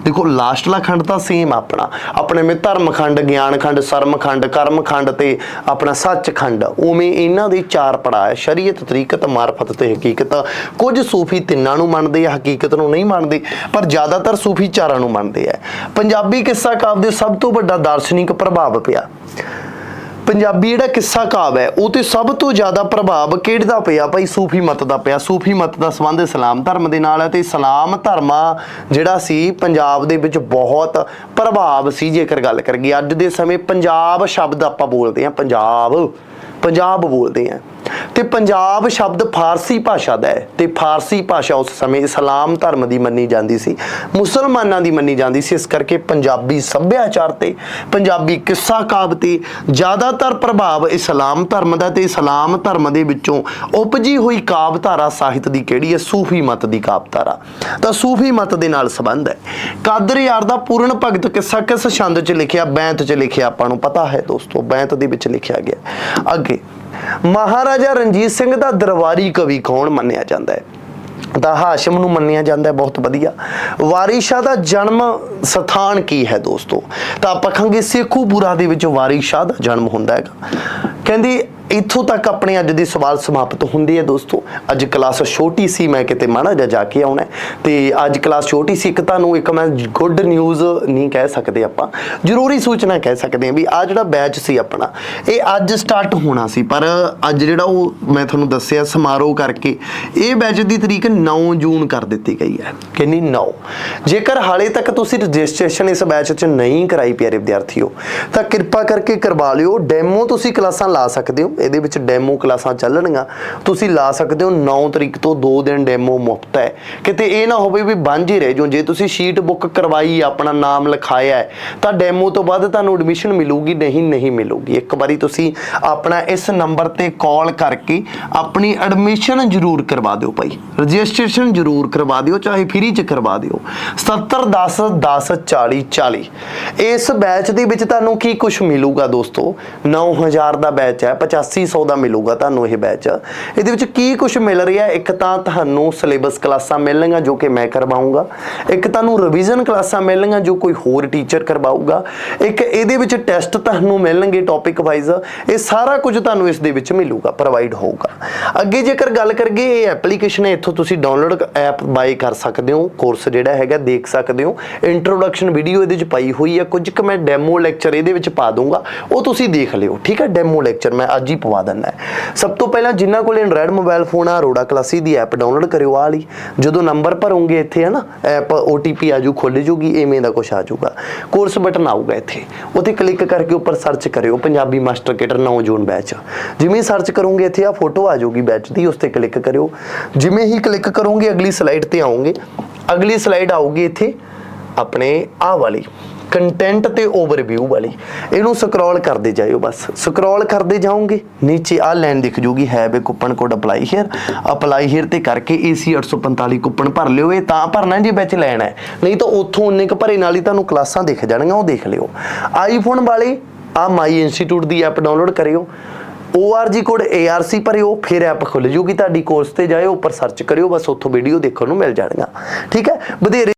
ਦੇਖੋ ਲਾਸਟਲਾ ਖੰਡ ਤਾਂ ਸੇਮ ਆਪਣਾ। ਆਪਣੇ ਮੇ ਧਰਮ ਖੰਡ, ਗਿਆਨ ਖੰਡ, ਸਰਮ ਖੰਡ, ਕਰਮ ਖੰਡ ਤੇ ਆਪਣਾ ਸੱਚ ਖੰਡ, ਉਵੇਂ ਇਹਨਾਂ ਦੇ ਚਾਰ ਪੜਾਅ ਹੈ। ਸ਼ਰੀਅਤ, ਤਰੀਕਤ, ਮਾਰਫਤ ਤੇ ਹਕੀਕਤ। ਕੁਝ ਸੂਫੀ ਤਿੰਨਾਂ ਨੂੰ ਮੰਨਦੇ ਆ, ਹਕੀਕਤ ਨੂੰ ਨਹੀਂ ਮੰਨਦੇ, ਪਰ ਜ਼ਿਆਦਾਤਰ ਸੂਫੀ ਚਾਰਾਂ ਨੂੰ ਮੰਨਦੇ ਆ। ਪੰਜਾਬੀ ਕਿੱਸਾ ਕਾਵ ਦੇ ਸਭ ਤੋਂ ਵੱਡਾ ਦਾਰਸ਼ਨਿਕ ਪ੍ਰਭਾਵ ਪਿਆ। ਪੰਜਾਬੀ ਜਿਹੜਾ ਕਿੱਸਾ ਕਾਵ ਹੈ, ਉਹ ਤੇ ਸਭ ਤੋਂ ਜ਼ਿਆਦਾ ਪ੍ਰਭਾਵ ਕਿਹੜੇ ਦਾ ਪਿਆ ਭਾਈ? ਸੂਫੀ ਮਤ ਦਾ ਪਿਆ। ਸੂਫੀ ਮਤ ਦਾ ਸੰਬੰਧ ਇਸਲਾਮ ਧਰਮ ਦੇ ਨਾਲ ਹੈ ਤੇ ਇਸਲਾਮ ਧਰਮਾ ਜਿਹੜਾ ਸੀ, ਪੰਜਾਬ ਦੇ ਵਿੱਚ ਬਹੁਤ ਪ੍ਰਭਾਵ ਸੀ ਜੇਕਰ ਗੱਲ ਕਰੀਏ। ਅੱਜ ਦੇ ਸਮੇਂ ਪੰਜਾਬ ਸ਼ਬਦ ਆਪਾਂ ਬੋਲਦੇ ਹਾਂ, ਪੰਜਾਬ। ਪੰਜਾਬ ਬੋਲਦੇ ਆ ਤੇ ਪੰਜਾਬ ਸ਼ਬਦ ਫਾਰਸੀ ਭਾਸ਼ਾ ਦਾ ਹੈ ਤੇ ਫਾਰਸੀ ਭਾਸ਼ਾ ਉਸ ਸਮੇਂ ਇਸਲਾਮ ਧਰਮ ਦੀ ਮੰਨੀ ਜਾਂਦੀ ਸੀ, ਮੁਸਲਮਾਨਾਂ ਦੀ ਮੰਨੀ ਜਾਂਦੀ ਸੀ, ਇਸ ਕਰਕੇ ਪੰਜਾਬੀ ਸੱਭਿਆਚਾਰ ਤੇ, ਪੰਜਾਬੀ ਕਿੱਸਾ ਕਾਵਿ ਤੇ ਜ਼ਿਆਦਾਤਰ ਪ੍ਰਭਾਵ ਇਸਲਾਮ ਧਰਮ ਦਾ ਤੇ ਇਸਲਾਮ ਧਰਮ ਦੇ ਵਿੱਚੋਂ ਉਪਜੀ ਹੋਈ ਕਾਵਿ ਧਾਰਾ ਸਾਹਿਤ ਦੀ ਕਿਹੜੀ ਹੈ? ਸੂਫੀ ਮਤ ਦੀ ਕਾਵਿ ਧਾਰਾ ਤਾਂ ਸੂਫੀ ਮਤ ਦੇ ਨਾਲ ਸੰਬੰਧ ਹੈ। ਕਾਦਰ ਯਾਰ ਦਾ ਪੂਰਨ ਭਗਤ ਕਿੱਸਾ ਕਿਸ ਛੰਦ 'ਚ ਲਿਖਿਆ, ਬੈਂਤ 'ਚ ਲਿਖਿਆ ਆਪਾਂ ਨੂੰ ਪਤਾ ਹੈ ਦੋਸਤੋ, ਬੈਂਤ ਦੇ ਵਿੱਚ ਲਿਖਿਆ ਗਿਆ। ਅੱਗੇ ਮਹਾਰਾਜਾ ਰਣਜੀਤ ਸਿੰਘ ਦਾ ਦਰਬਾਰੀ ਕਵੀ ਕੌਣ ਮੰਨਿਆ ਜਾਂਦਾ ਹੈ? ਤਾਂ ਹਾਸ਼ਮ ਨੂੰ ਮੰਨਿਆ ਜਾਂਦਾ ਹੈ, ਬਹੁਤ ਵਧੀਆ। ਵਾਰਿਸ਼ਾ ਦਾ ਜਨਮ ਸਥਾਨ ਕੀ ਹੈ ਦੋਸਤੋ? ਤਾਂ ਆਪਾਂ ਕਹਾਂਗੇ ਸੇਖੂਪੁਰਾ ਦੇ ਵਿੱਚ ਵਾਰਿਸ਼ਾ ਦਾ ਜਨਮ ਹੁੰਦਾ ਹੈਗਾ। ਕਹਿੰਦੀ ਇੱਥੋਂ ਤੱਕ ਆਪਣੇ ਅੱਜ ਦੀ ਸਵਾਲ ਸਮਾਪਤ ਹੁੰਦੀ ਹੈ ਦੋਸਤੋ। ਅੱਜ ਕਲਾਸ ਛੋਟੀ ਸੀ, ਮੈਂ ਕਿਤੇ ਮਾੜਾ ਜਿਹਾ ਜਾ ਕੇ ਆਉਣਾ ਤੇ ਅੱਜ ਕਲਾਸ ਛੋਟੀ ਸੀ, ਇੱਕ ਤੁਹਾਨੂੰ ਇੱਕ ਮੈਂ ਗੁੱਡ ਨਿਊਜ਼ ਨਹੀਂ ਕਹਿ ਸਕਦੇ ਆਪਾਂ, ਜ਼ਰੂਰੀ ਸੂਚਨਾ ਕਹਿ ਸਕਦੇ ਹਾਂ ਵੀ ਆ ਜਿਹੜਾ ਬੈਚ ਸੀ ਆਪਣਾ, ਇਹ ਅੱਜ ਸਟਾਰਟ ਹੋਣਾ ਸੀ। ਪਰ ਅੱਜ ਜਿਹੜਾ ਉਹ ਮੈਂ ਤੁਹਾਨੂੰ ਦੱਸਿਆ ਸਮਾਰੋਹ ਕਰਕੇ, ਇਹ ਬੈਚ ਦੀ ਤਰੀਕ 9 ਜੂਨ ਕਰ ਦਿੱਤੀ ਗਈ ਹੈ। ਕਿੰਨੀ 9 ਜੇਕਰ ਹਾਲੇ ਤੱਕ ਤੁਸੀਂ ਰਜਿਸਟ੍ਰੇਸ਼ਨ ਇਸ ਬੈਚ 'ਚ ਨਹੀਂ ਕਰਾਈ ਪਿਆਰੇ ਵਿਦਿਆਰਥੀਓ, ਤਾਂ ਕਿਰਪਾ ਕਰਕੇ ਕਰਵਾ ਲਿਓ ਡੈਮੋ ਤੁਸੀਂ ਕਲਾਸਾਂ ਲਾ ਸਕਦੇ ਹੋ। ਇਹਦੇ ਵਿੱਚ ਡੈਮੋ ਕਲਾਸਾਂ ਚੱਲਣਗੀਆਂ। ਤੁਸੀਂ ਲਾ ਸਕਦੇ ਹੋ 9 ਤਰੀਕ ਤੋਂ 2 ਦਿਨ ਡੈਮੋ ਮੁਫਤ ਹੈ। ਕਿਤੇ ਇਹ ਨਾ ਹੋਵੇ ਵੀ ਬੰਝ ਹੀ ਰਹਿ ਜਾਓ ਜੇ ਤੁਸੀਂ ਸ਼ੀਟ ਬੁੱਕ ਕਰਵਾਈ, ਆਪਣਾ ਨਾਮ ਲਿਖਾਇਆ ਤਾਂ ਡੈਮੋ ਤੋਂ ਬਾਅਦ ਤੁਹਾਨੂੰ ਐਡਮਿਸ਼ਨ ਮਿਲੂਗੀ, ਨਹੀਂ ਨਹੀਂ ਮਿਲੂਗੀ। ਇੱਕ ਵਾਰੀ ਤੁਸੀਂ ਆਪਣਾ ਇਸ ਨੰਬਰ ਤੇ ਕਾਲ ਕਰਕੇ ਆਪਣੀ ਐਡਮਿਸ਼ਨ ਜ਼ਰੂਰ ਕਰਵਾ ਦਿਓ ਭਾਈ। ਰਜਿਸਟ੍ਰੇਸ਼ਨ ਜ਼ਰੂਰ ਕਰਵਾ ਦਿਓ, ਚਾਹੇ ਫ੍ਰੀ ਚ ਕਰਵਾ ਦਿਓ। 77 10 10 40 40 ਇਸ ਬੈਚ ਦੇ ਵਿੱਚ ਤੁਹਾਨੂੰ ਕੀ ਕੁਝ ਮਿਲੂਗਾ ਦੋਸਤੋ? 9000 ਦਾ ਬੈਚ ਹੈ 8500 ਦਾ ਮਿਲੂਗਾ ਤੁਹਾਨੂੰ ਇਹ ਬੈਚ ਇਹਦੇ ਵਿੱਚ ਕੀ ਕੁਝ ਮਿਲ ਰਿਹਾ ਇੱਕ ਤਾਂ ਤੁਹਾਨੂੰ ਸਿਲੇਬਸ ਕਲਾਸਾਂ ਮਿਲਣਗੀਆਂ ਜੋ ਕਿ ਮੈਂ ਕਰਵਾਉਂਗਾ। ਇੱਕ ਤੁਹਾਨੂੰ ਰਿਵੀਜ਼ਨ ਕਲਾਸਾਂ ਮਿਲਣਗੀਆਂ ਜੋ ਕੋਈ ਹੋਰ ਟੀਚਰ ਕਰਵਾਊਗਾ। ਇੱਕ ਇਹਦੇ ਵਿੱਚ ਟੈਸਟ ਤੁਹਾਨੂੰ ਮਿਲਣਗੇ ਟੌਪਿਕ ਵਾਈਜ਼ ਇਹ ਸਾਰਾ ਕੁਝ ਤੁਹਾਨੂੰ ਇਸ ਦੇ ਵਿੱਚ ਮਿਲੂਗਾ ਪ੍ਰੋਵਾਈਡ ਹੋਊਗਾ। ਅੱਗੇ ਜੇਕਰ ਗੱਲ ਕਰੀਏ, ਇਹ ਐਪਲੀਕੇਸ਼ਨ ਹੈ, ਇੱਥੋਂ ਤੁਸੀਂ ਡਾਊਨਲੋਡ ਐਪ ਬਾਈ ਕਰ ਸਕਦੇ ਹੋ। ਕੋਰਸ ਜਿਹੜਾ ਹੈਗਾ, ਦੇਖ ਸਕਦੇ ਹੋ। ਇੰਟਰੋਡਕਸ਼ਨ ਵੀਡੀਓ ਇਹਦੇ ਵਿੱਚ ਪਾਈ ਹੋਈ ਹੈ। ਕੁਝ ਕੁ ਮੈਂ ਡੈਮੋ ਲੈਕਚਰ ਇਹਦੇ ਵਿੱਚ ਪਾ ਦੂੰਗਾ ਉਹ ਤੁਸੀਂ ਦੇਖ ਲਿਓ। ਠੀਕ ਹੈ ਡੈਮੋ ਲੈਕਚਰ ਮੈਂ ਅੱਜ ਹੀ ਪਵਾ ਦਿੰਦਾ ਹੈ। ਸਭ ਤੋਂ ਪਹਿਲਾਂ ਜਿਨ੍ਹਾਂ ਕੋਲ ਐਂਡਰਾਇਡ ਮੋਬਾਈਲ ਫੋਨ ਆ ਰੋੜਾ ਕਲਾਸੀ ਦੀ ਐਪ ਡਾਊਨਲੋਡ ਕਰਿਓ ਆ ਲਈ ਜਦੋਂ ਨੰਬਰ ਭਰੋਗੇ ਇੱਥੇ ਹੈ ਨਾ ਐਪ OTP ਆਜੂ ਖੁੱਲ ਜੂਗੀ ਐਵੇਂ ਦਾ ਕੁਝ ਆ ਜਾਊਗਾ। ਕੋਰਸ ਬਟਨ ਆਊਗਾ ਇੱਥੇ। ਉੱਥੇ ਕਲਿੱਕ ਕਰਕੇ ਉੱਪਰ ਸਰਚ ਕਰਿਓ, Punjabi master cadre 9 June batch ਜਿਵੇਂ ਸਰਚ ਕਰੋਗੇ ਇੱਥੇ ਆ ਫੋਟੋ ਆ ਜਾਊਗੀ ਬੈਚ ਦੀ, ਉਸ ਤੇ ਕਲਿੱਕ ਕਰਿਓ। ਜਿਵੇਂ ਹੀ ਕਲਿੱਕ ਕਰੋਗੇ, ਅਗਲੀ ਸਲਾਈਡ ਤੇ ਆਉਂਗੇ ਅਗਲੀ ਸਲਾਈਡ ਆਊਗੀ ਇੱਥੇ ਆਪਣੇ ਆਹ ਵਾਲੀ। ਕੰਟੈਂਟ ਤੇ ਓਵਰਵਿਊ ਵਾਲੀ। ਇਹਨੂੰ ਸਕਰੋਲ ਕਰਦੇ ਜਾਇਓ ਬਸ। ਸਕਰੋਲ ਕਰਦੇ ਜਾਓਗੇ, ਨੀਚੇ ਆ ਲਾਈਨ ਦਿਖ ਜੂਗੀ ਹੈ ਵੇ coupon code apply here apply here ਤੇ ਕਰਕੇ AC 845 ਕੂਪਨ ਭਰ ਲਿਓ, ਇਹ ਤਾਂ ਭਰਨਾ ਜੇ ਵਿੱਚ ਲੈਣਾ ਹੈ। ਨਹੀਂ ਤਾਂ ਉੱਥੋਂ ਉਨੇ ਕ ਭਰੇ ਨਾਲ ਹੀ ਤੁਹਾਨੂੰ ਕਲਾਸਾਂ ਦਿਖ ਜਾਣਗੀਆਂ, ਉਹ ਦੇਖ ਲਿਓ। ਆਈਫੋਨ ਵਾਲੇ ਆ ਮਾਈ ਇੰਸਟੀਚਿਊਟ ਦੀ ਐਪ ਡਾਊਨਲੋਡ ਕਰਿਓ। ORG ਕੋਡ ARC ਭਰਿਓ, ਫਿਰ ਐਪ ਖੁੱਲ ਜੂਗੀ ਤੁਹਾਡੀ ਕੋਰਸ ਤੇ ਜਾਇਓ, ਉੱਪਰ ਸਰਚ ਕਰਿਓ, ਬਸ ਉੱਥੋਂ ਵੀਡੀਓ ਦੇਖਣ ਨੂੰ ਮਿਲ ਜਾਣਗੀਆਂ। ਠੀਕ ਹੈ? ਵਧੇਰੇ